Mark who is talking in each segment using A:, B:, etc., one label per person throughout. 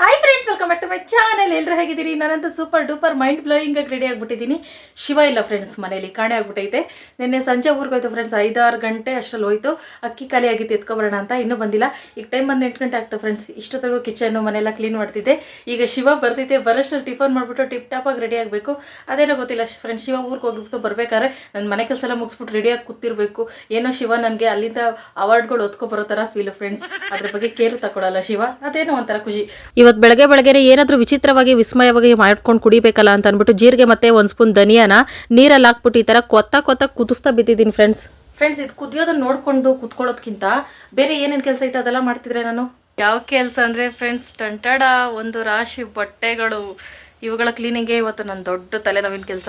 A: Hi friends welcome back to my channel ಎಲ್ಲರೂ ಹೇಗಿದ್ದೀರಿ? ನಾನಂತೂ ಸೂಪರ್ ಡೂಪರ್ ಮೈಂಡ್ ಬ್ಲೋಯಿಂಗ್ ಆಗಿ ರೆಡಿ ಆಗಿಬಿಟ್ಟಿದ್ದೀನಿ. ಶಿವ ಇಲ್ಲ ಫ್ರೆಂಡ್ಸ್ ಮನೇಲಿ ಕಾಣೆ ಆಗ್ಬಿಟ್ಟೈತೆ. ನಿನ್ನೆ ಸಂಜೆ ಊರಿಗೆ ಹೋಯ್ತು ಫ್ರೆಂಡ್ಸ್ ಐದಾರು ಗಂಟೆ ಅಷ್ಟರಲ್ಲಿ ಹೋಯ್ತು. ಅಕ್ಕಿ ಖಾಲಿ ಆಗಿತ್ತು ಎತ್ಕೊಬರೋಣ ಅಂತ ಇನ್ನೂ ಬಂದಿಲ್ಲ. ಈಗ ಟೈಮ್ ಬಂದು ಎಂಟು ಗಂಟೆ ಆಗ್ತದೆ ಫ್ರೆಂಡ್ಸ್ ಇಷ್ಟೊತ್ತಿಗೂ ಕಿಚನ್ನು ಮನೆಲ್ಲ ಕ್ಲೀನ್ ಮಾಡ್ತಿದ್ದೆ. ಈಗ ಶಿವ ಬರ್ತಿದ್ದೆ ಬರೋಷ್ಟು ಟಿಫನ್ ಮಾಡಿಬಿಟ್ಟು ಟಿಪ್ ಟಾಪಾಗಿ ರೆಡಿ ಆಗಬೇಕು. ಅದೇನೋ ಗೊತ್ತಿಲ್ಲ ಫ್ರೆಂಡ್ಸ್ ಶಿವ ಊರಿಗೆ ಹೋಗಿಬಿಟ್ಟು ಬರ್ಬೇಕಾದ್ರೆ ನನ್ನ ಮನೆ ಕೆಲಸ ಮುಗಿಸ್ಬಿಟ್ಟು ರೆಡಿಯಾಗಿ ಕೂತಿರಬೇಕು. ಏನೋ ಶಿವ ನನಗೆ ಅಲ್ಲಿಂದ ಅವಾರ್ಡ್ಗಳು ಒತ್ಕೊ ಬರೋ ಥರ ಫೀಲ್ ಫ್ರೆಂಡ್ಸ್ ಅದ್ರ ಬಗ್ಗೆ ಕೇರು ತಗೊಳ್ಳಲ್ಲ ಶಿವ. ಅದೇನೋ ಒಂಥರ ಖುಷಿ. ಇವತ್ತು ಬೆಳಗ್ಗೆ ಬೆಳಗ್ಗೆನೆ ಏನಾದರೂ ವಿಚಿತ್ರವಾಗಿ ವಿಸ್ಮಯವಾಗಿ ಮಾಡ್ಕೊಂಡು ಕುಡಿಬೇಕಲ್ಲ ಅಂತ ಅಂದ್ಬಿಟ್ಟು ಜೀರಿಗೆ ಮತ್ತೆ ಒಂದು ಸ್ಪೂನ್ ಧನಿಯಾನ ನೀರಲ್ಲಿ ಹಾಕ್ಬಿಟ್ಟು ಈ ಥರ ಕೊತ್ತ ಕೊತ್ತ ಕುದಿಸ್ತಾ ಬಿದ್ದಿದ್ದೀನಿ ಫ್ರೆಂಡ್ಸ್ ಫ್ರೆಂಡ್ಸ್ ಇದು ಕುದಿಯೋದನ್ನ ನೋಡಿಕೊಂಡು ಕುತ್ಕೊಳ್ಳೋದಕ್ಕಿಂತ ಬೇರೆ ಏನೇನು ಕೆಲಸ ಐತೆ ಅದೆಲ್ಲ ಮಾಡ್ತಿದ್ರೆ ನಾನು? ಯಾವ ಕೆಲಸ ಅಂದರೆ ಫ್ರೆಂಡ್ಸ್ ಟಂಟಡ ಒಂದು ರಾಶಿ ಬಟ್ಟೆಗಳು ಇವುಗಳ ಕ್ಲೀನಿಂಗೇ ಇವತ್ತು ನನ್ನ ದೊಡ್ಡ ತಲೆನೋವಿನ ಕೆಲಸ.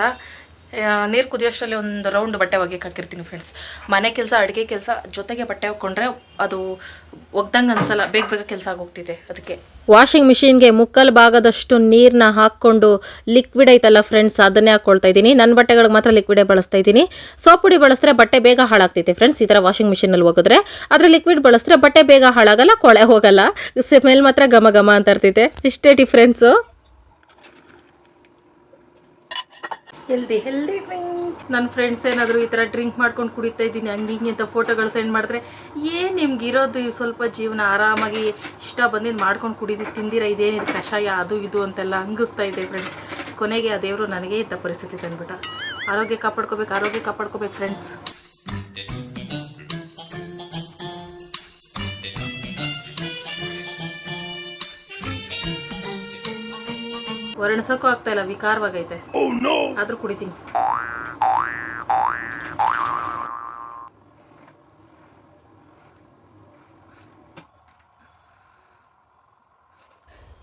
A: ನೀರು ಕುದಿಯೋಷ್ಟರಲ್ಲಿ ಒಂದು ರೌಂಡ್ ಬಟ್ಟೆ ಒಗೆಯಕ್ಕೆ ಹಾಕಿರ್ತೀನಿ ಫ್ರೆಂಡ್ಸ್ ಮನೆ ಕೆಲಸ, ಅಡುಗೆ ಕೆಲಸ ಜೊತೆಗೆ ಬಟ್ಟೆ ಹಾಕ್ಕೊಂಡ್ರೆ ಅದು ಒಗ್ದಂಗೆ ಅನ್ಸಲ್ಲ, ಬೇಗ ಬೇಗ ಕೆಲಸ ಆಗೋಗ್ತಿದೆ ಅದಕ್ಕೆ. ವಾಷಿಂಗ್ ಮಿಷಿನ್ಗೆ ಮುಕ್ಕಲ್ ಭಾಗದಷ್ಟು ನೀರನ್ನ ಹಾಕ್ಕೊಂಡು ಲಿಕ್ವಿಡ್ ಐತಲ್ಲ ಫ್ರೆಂಡ್ಸ್ ಅದನ್ನೇ ಹಾಕ್ಕೊಳ್ತಾ ಇದ್ದೀನಿ. ನನ್ನ ಬಟ್ಟೆಗಳಿಗೆ ಮಾತ್ರ ಲಿಕ್ವಿಡೇ ಬಳಸ್ತಾ ಇದ್ದೀನಿ. ಸೋಪ್ ಪುಡಿ ಬಳಸಿದ್ರೆ ಬಟ್ಟೆ ಬೇಗ ಹಾಳಾಗ್ತೈತೆ ಫ್ರೆಂಡ್ಸ್ ಈ ಥರ ವಾಷಿಂಗ್ ಮಿಷಿನಲ್ಲಿ ಹೋಗಿದ್ರೆ ಆದರೆ ಲಿಕ್ವಿಡ್ ಬಳಸಿದ್ರೆ ಬಟ್ಟೆ ಬೇಗ ಹಾಳಾಗಲ್ಲ, ಕೊಳೆ ಹೋಗಲ್ಲ. ಸ್ಮೆಲ್ ಮಾತ್ರ ಘಮ ಘಮ ಅಂತ ಇರ್ತೈತೆ. ಇಷ್ಟೇ ಡಿಫ್ರೆನ್ಸು ಹೆಲ್ದಿ ಹೆಲ್ದಿ ಡ್ರಿಂಕ್ ನನ್ನ ಫ್ರೆಂಡ್ಸ್ ಏನಾದರೂ ಈ ಥರ ಡ್ರಿಂಕ್ ಮಾಡ್ಕೊಂಡು ಕುಡಿತಾ ಇದ್ದೀನಿ, ಹಂಗೆ ಹಿಂಗೆ ಅಂತ ಫೋಟೋಗಳು ಸೆಂಡ್ ಮಾಡಿದ್ರೆ ಏನು ನಿಮ್ಗೆ ಇರೋದು? ಸ್ವಲ್ಪ ಜೀವನ ಆರಾಮಾಗಿ ಇಷ್ಟ ಬಂದಿದ್ದು ಮಾಡ್ಕೊಂಡು ಕುಡಿದು, ತಿಂದಿರ, ಇದೇನಿದು ಕಷಾಯ, ಅದು ಇದು ಅಂತೆಲ್ಲ ಹಂಗಿಸ್ತಾ ಇದೆ ಫ್ರೆಂಡ್ಸ್ ಕೊನೆಗೆ ಆ ದೇವರು ನನಗೆ ಇಂಥ ಪರಿಸ್ಥಿತಿ ತಂದ್ಬಿಟ್ಟ. ಆರೋಗ್ಯ ಕಾಪಾಡ್ಕೋಬೇಕು ಆರೋಗ್ಯ ಕಾಪಾಡ್ಕೋಬೇಕು ಫ್ರೆಂಡ್ಸ್ ವರ್ಣಿಸೋಕ್ಕೂ ಆಗ್ತಾ ಇಲ್ಲ ವಿಕಾರವಾಗೈತೆ. ಆದ್ರೂ ಕುಡಿತೀನಿ.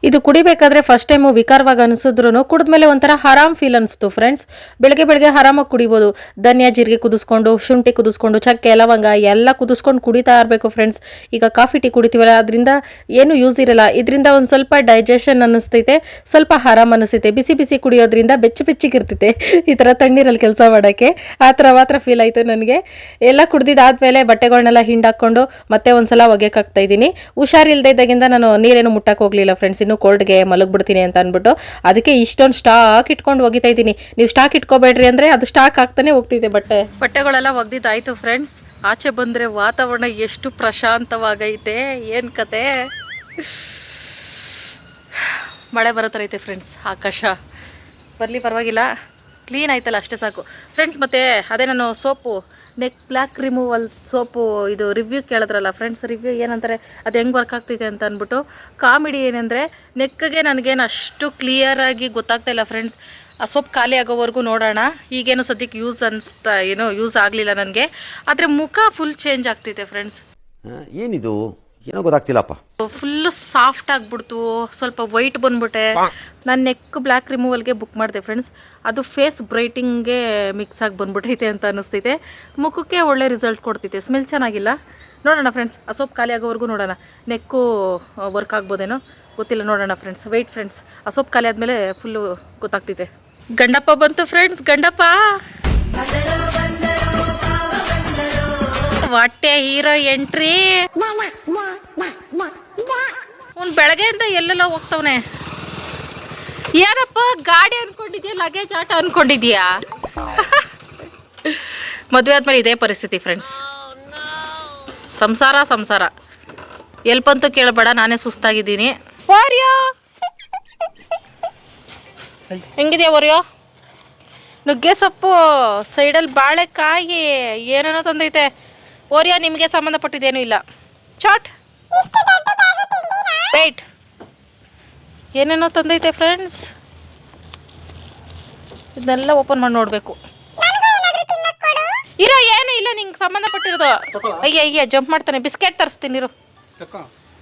A: ಇದು ಕುಡಿಬೇಕಾದ್ರೆ ಫಸ್ಟ್ ಟೈಮು ವಿಕಾರವಾಗಿ ಅನಿಸಿದ್ರು ಕುಡಿದ್ಮೇಲೆ ಒಂಥರ ಆರಾಮ್ ಫೀಲ್ ಅನಿಸ್ತು ಫ್ರೆಂಡ್ಸ್ ಬೆಳಗ್ಗೆ ಬೆಳಗ್ಗೆ ಆರಾಮಾಗಿ ಕುಡಿಬೋದು. ಧನ್ಯ, ಜೀರಿಗೆ ಕುದಿಸ್ಕೊಂಡು, ಶುಂಠಿ ಕುದಿಸ್ಕೊಂಡು, ಚಕ್ಕೆ, ಲವಂಗ ಎಲ್ಲ ಕುದಿಸ್ಕೊಂಡು ಕುಡಿತಾ ಇರಬೇಕು ಫ್ರೆಂಡ್ಸ್ ಈಗ ಕಾಫಿ, ಟೀ ಕುಡಿತೀವಲ್ಲ, ಅದರಿಂದ ಏನು ಯೂಸ್ ಇರಲ್ಲ. ಇದರಿಂದ ಒಂದು ಸ್ವಲ್ಪ ಡೈಜೆಷನ್ ಅನ್ನಿಸ್ತೈತೆ ಸ್ವಲ್ಪ ಆರಾಮ್ ಅನಿಸ್ತೈತೆ. ಬಿಸಿ ಬಿಸಿ ಕುಡಿಯೋದ್ರಿಂದ ಬೆಚ್ಚ ಬೆಚ್ಚಿಗಿರ್ತೈತೆ ಈ ಥರ ತಣ್ಣೀರಲ್ಲಿ ಕೆಲಸ ಮಾಡೋಕ್ಕೆ ಆ ಥರ ಮಾತ್ರ ಫೀಲ್ ಆಯಿತು ನನಗೆ. ಎಲ್ಲ ಕುಡ್ದಿದ್ದಾದಮೇಲೆ ಬಟ್ಟೆಗಳನ್ನೆಲ್ಲ ಹಿಂಡಾಕೊಂಡು ಮತ್ತೆ ಒಂದ್ಸಲ ಒಗೆಯಕ್ಕಾಗ್ತಾ ಇದ್ದೀನಿ. ಹುಷಾರಿಲ್ದೇ ಇದ್ದಾಗಿಂದ ನಾನು ನೀರೇನು ಮುಟ್ಟಕ್ಕೆ ಹೋಗಲಿಲ್ಲ ಫ್ರೆಂಡ್ಸ್ ಇನ್ನು ಕೋಲ್ಡ್ಗೆ ಮಲಗ್ಬಿಡ್ತೀನಿ ಅಂತ ಅಂದ್ಬಿಟ್ಟು ಅದಕ್ಕೆ ಇಷ್ಟೊಂದು ಸ್ಟಾಕ್ ಇಟ್ಕೊಂಡು ಒಗಿತಾ ಇದ್ದೀನಿ. ನೀವು ಸ್ಟಾಕ್ ಇಟ್ಕೋಬೇಡ್ರಿ ಅಂದರೆ ಅದು ಸ್ಟಾಕ್ ಆಗ್ತಾನೆ ಹೋಗ್ತಿದೆ ಬಟ್ಟೆ. ಬಟ್ಟೆಗಳೆಲ್ಲ ಒಗ್ದಿದ್ದಾಯಿತು ಫ್ರೆಂಡ್ಸ್ ಆಚೆ ಬಂದರೆ ವಾತಾವರಣ ಎಷ್ಟು ಪ್ರಶಾಂತವಾಗೈತೆ. ಏನು ಕತೆ? ಮಳೆ ಬರೋ ಥರ ಐತೆ ಫ್ರೆಂಡ್ಸ್ ಆಕಾಶ. ಬರಲಿ ಪರವಾಗಿಲ್ಲ. ಕ್ಲೀನ್ ಆಯ್ತಲ್ಲ ಅಷ್ಟೇ ಸಾಕು. ಫ್ರೆಂಡ್ಸ್ ಮತ್ತೆ ಅದೇ ನಾನು soap. Neck black removal soap ಇದು ರಿವ್ಯೂ ಕೇಳಿದ್ರಲ್ಲ ಫ್ರೆಂಡ್ಸ್ ರಿವ್ಯೂ ಏನಂತಾರೆ, ಅದು ಹೆಂಗೆ ವರ್ಕ್ ಆಗ್ತಿದೆ ಅಂತ ಅಂದ್ಬಿಟ್ಟು, ಕಾಮಿಡಿ ಏನಂದರೆ ನೆಕ್ಗೆ ನನಗೇನು ಅಷ್ಟು ಕ್ಲಿಯರಾಗಿ ಗೊತ್ತಾಗ್ತಾ ಇಲ್ಲ ಫ್ರೆಂಡ್ಸ್ ಆ ಸೊಪ್ಪು ಖಾಲಿ ಆಗೋವರೆಗೂ ನೋಡೋಣ, ಈಗೇನು ಸದ್ಯಕ್ಕೆ ಯೂಸ್ ಅನಿಸ್ತಾ, ಏನೋ ಯೂಸ್ ಆಗಲಿಲ್ಲ ನನಗೆ. ಆದರೆ ಮುಖ ಫುಲ್ ಚೇಂಜ್ ಆಗ್ತೈತೆ ಫ್ರೆಂಡ್ಸ್
B: ಏನಿದು? ಏನೋ ಗೊತ್ತಾಗ್ತಿಲ್ಲಪ್ಪ.
A: ಫುಲ್ಲು ಸಾಫ್ಟ್ ಆಗ್ಬಿಡ್ತು ಸ್ವಲ್ಪ ವೈಟ್ ಬಂದ್ಬಿಟ್ಟೆ. ನಾನು ನೆಕ್ ಬ್ಲ್ಯಾಕ್ ರಿಮೂವಲ್ಗೆ ಬುಕ್ ಮಾಡಿದೆ ಫ್ರೆಂಡ್ಸ್ ಅದು ಫೇಸ್ ಬ್ರೈಟಿಂಗ್ಗೆ ಮಿಕ್ಸ್ ಆಗಿ ಬಂದ್ಬಿಟ್ಟೈತೆ ಅಂತ ಅನಿಸ್ತೈತೆ ಮುಖಕ್ಕೆ ಒಳ್ಳೆ ರಿಸಲ್ಟ್ ಕೊಡ್ತೈತೆ ಸ್ಮೆಲ್ ಚೆನ್ನಾಗಿಲ್ಲ? ನೋಡೋಣ ಫ್ರೆಂಡ್ಸ್ ಆ ಸೋಪ್ ಖಾಲಿ ಆಗೋವರೆಗೂ ನೋಡೋಣ. ನೆಕ್ಕು ವರ್ಕ್ ಆಗ್ಬೋದೇನೋ? ಗೊತ್ತಿಲ್ಲ ನೋಡೋಣ ಫ್ರೆಂಡ್ಸ್ ವೆಯ್ಟ್ ಫ್ರೆಂಡ್ಸ್ ಆ ಸೋಪ್ ಖಾಲಿ ಆದಮೇಲೆ ಫುಲ್ಲು ಗೊತ್ತಾಗ್ತೈತೆ ಗಂಡಪ್ಪ ಬಂತು ಫ್ರೆಂಡ್ಸ್ ಗಂಡಪ್ಪ! ಹೊಟ್ಟೆ ಹೀರೋ ಎಂಟ್ರಿ. ಅವ್ನು ಬೆಳಗ್ಗೆಯಿಂದ ಎಲ್ಲೆಲ್ಲ ಹೋಗ್ತವನೆ. ಏನಪ್ಪ ಗಾಡಿ ಅನ್ಕೊಂಡಿದ್ಯಾ ಲಗೇಜ್ ಆಟ ಅನ್ಕೊಂಡಿದ್ಯಾ? ಮದುವೆ ಆದ್ಮೇಲೆ ಇದೇ ಪರಿಸ್ಥಿತಿ ಫ್ರೆಂಡ್ಸ್ ಸಂಸಾರ ಸಂಸಾರ. ಎಲ್ಪಂತೂ ಕೇಳಬೇಡ ನಾನೇ ಸುಸ್ತಾಗಿದ್ದೀನಿ. ಓರಿಯೋ ಹೆಂಗಿದ್ಯಾ ಓರಿಯೋ ನುಗ್ಗೆ ಸೊಪ್ಪು ಸೈಡಲ್ಲಿ ಬಾಳೆಕಾಯಿ ಏನೇನೋ ತಂದೈತೆ. ಓರಿಯೋ ನಿಮಗೆ ಸಂಬಂಧಪಟ್ಟಿದ್ದೇನೂ ಇಲ್ಲ. ಚಾಟ್. ವೇಟ್ ಏನೇನೋ ತಂದೈತೆ ಫ್ರೆಂಡ್ಸ್ ಇದನ್ನೆಲ್ಲ ಓಪನ್ ಮಾಡಿ ನೋಡಬೇಕು. ಇರೋ ಏನು ಇಲ್ಲ ನಿಂಗೆ ಸಂಬಂಧಪಟ್ಟಿರೋದು. ಅಯ್ಯ ಅಯ್ಯ ಜಂಪ್ ಮಾಡ್ತಾನೆ. ಬಿಸ್ಕೆಟ್ ತರಿಸ್ತೀನಿ ಇರು.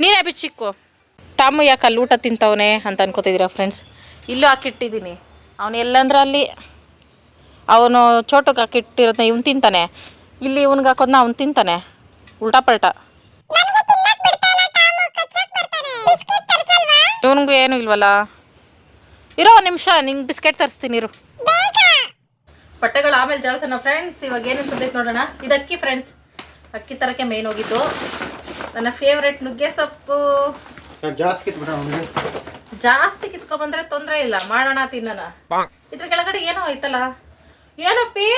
A: ನೀನೇ ಬಿಚ್ಚಿಕ್ಕು ಟಾಮು ಯಾಕೆ ಅಲ್ಲಿ ಊಟ ತಿಂತವನೆ ಅಂತ ಅನ್ಕೋತಿದ್ದೀರಾ ಫ್ರೆಂಡ್ಸ್ ಇಲ್ಲೂ ಹಾಕಿಟ್ಟಿದ್ದೀನಿ ಅವನು ಎಲ್ಲಂದ್ರೆ ಅಲ್ಲಿ ಅವನು ಚೋಟಕ್ಕೆ ಹಾಕಿಟ್ಟಿರೋದನ್ನ ಇವನು ತಿಂತಾನೆ. ಇಲ್ಲಿ ಇವನ್ಗೆ ಹಾಕೋದ್ನ ಅವ್ನು ತಿಂತಾನೆ. ಉಲ್ಟಾ ಪಲ್ಟಾ. ಇವನಿಗೂ ಏನು ಇಲ್ವಲ್ಲ? ಇರೋ ಒಂದು ನಿಮಿಷ ನಿಂಗೆ ಬಿಸ್ಕೆಟ್ ತರಿಸ್ತೀನಿ ಇರು. ಬಟ್ಟೆಗಳು ಆಮೇಲೆ ಜಾಸ್ತಿನ ಫ್ರೆಂಡ್ಸ್ ಇವಾಗ ಏನೇನು ತಂದೈತೆ ನೋಡೋಣ? ಇದು ಅಕ್ಕಿ ಫ್ರೆಂಡ್ಸ್ ಅಕ್ಕಿ ತರಕ್ಕೆ ಮೇನ್ ಹೋಗಿದ್ದು. ನನ್ನ ಫೇವ್ರೆಟ್ ನುಗ್ಗೆ ಸೊಪ್ಪು.
C: ಜಾಸ್ತಿ ಕಿತ್ಬಿಟ್ಟ ತೊಂದರೆ
A: ಜಾಸ್ತಿ ಕಿತ್ಕೊ ಬಂದ್ರೆ ತೊಂದ್ರೆ ಇಲ್ಲ. ಮಾಡೋಣ ತಿನ್ನೋಣ. ಇದ್ರ ಕೆಳಗಡೆ ಏನೋ ಐತಲ್ಲ? ಏನಪ್ಪಿ?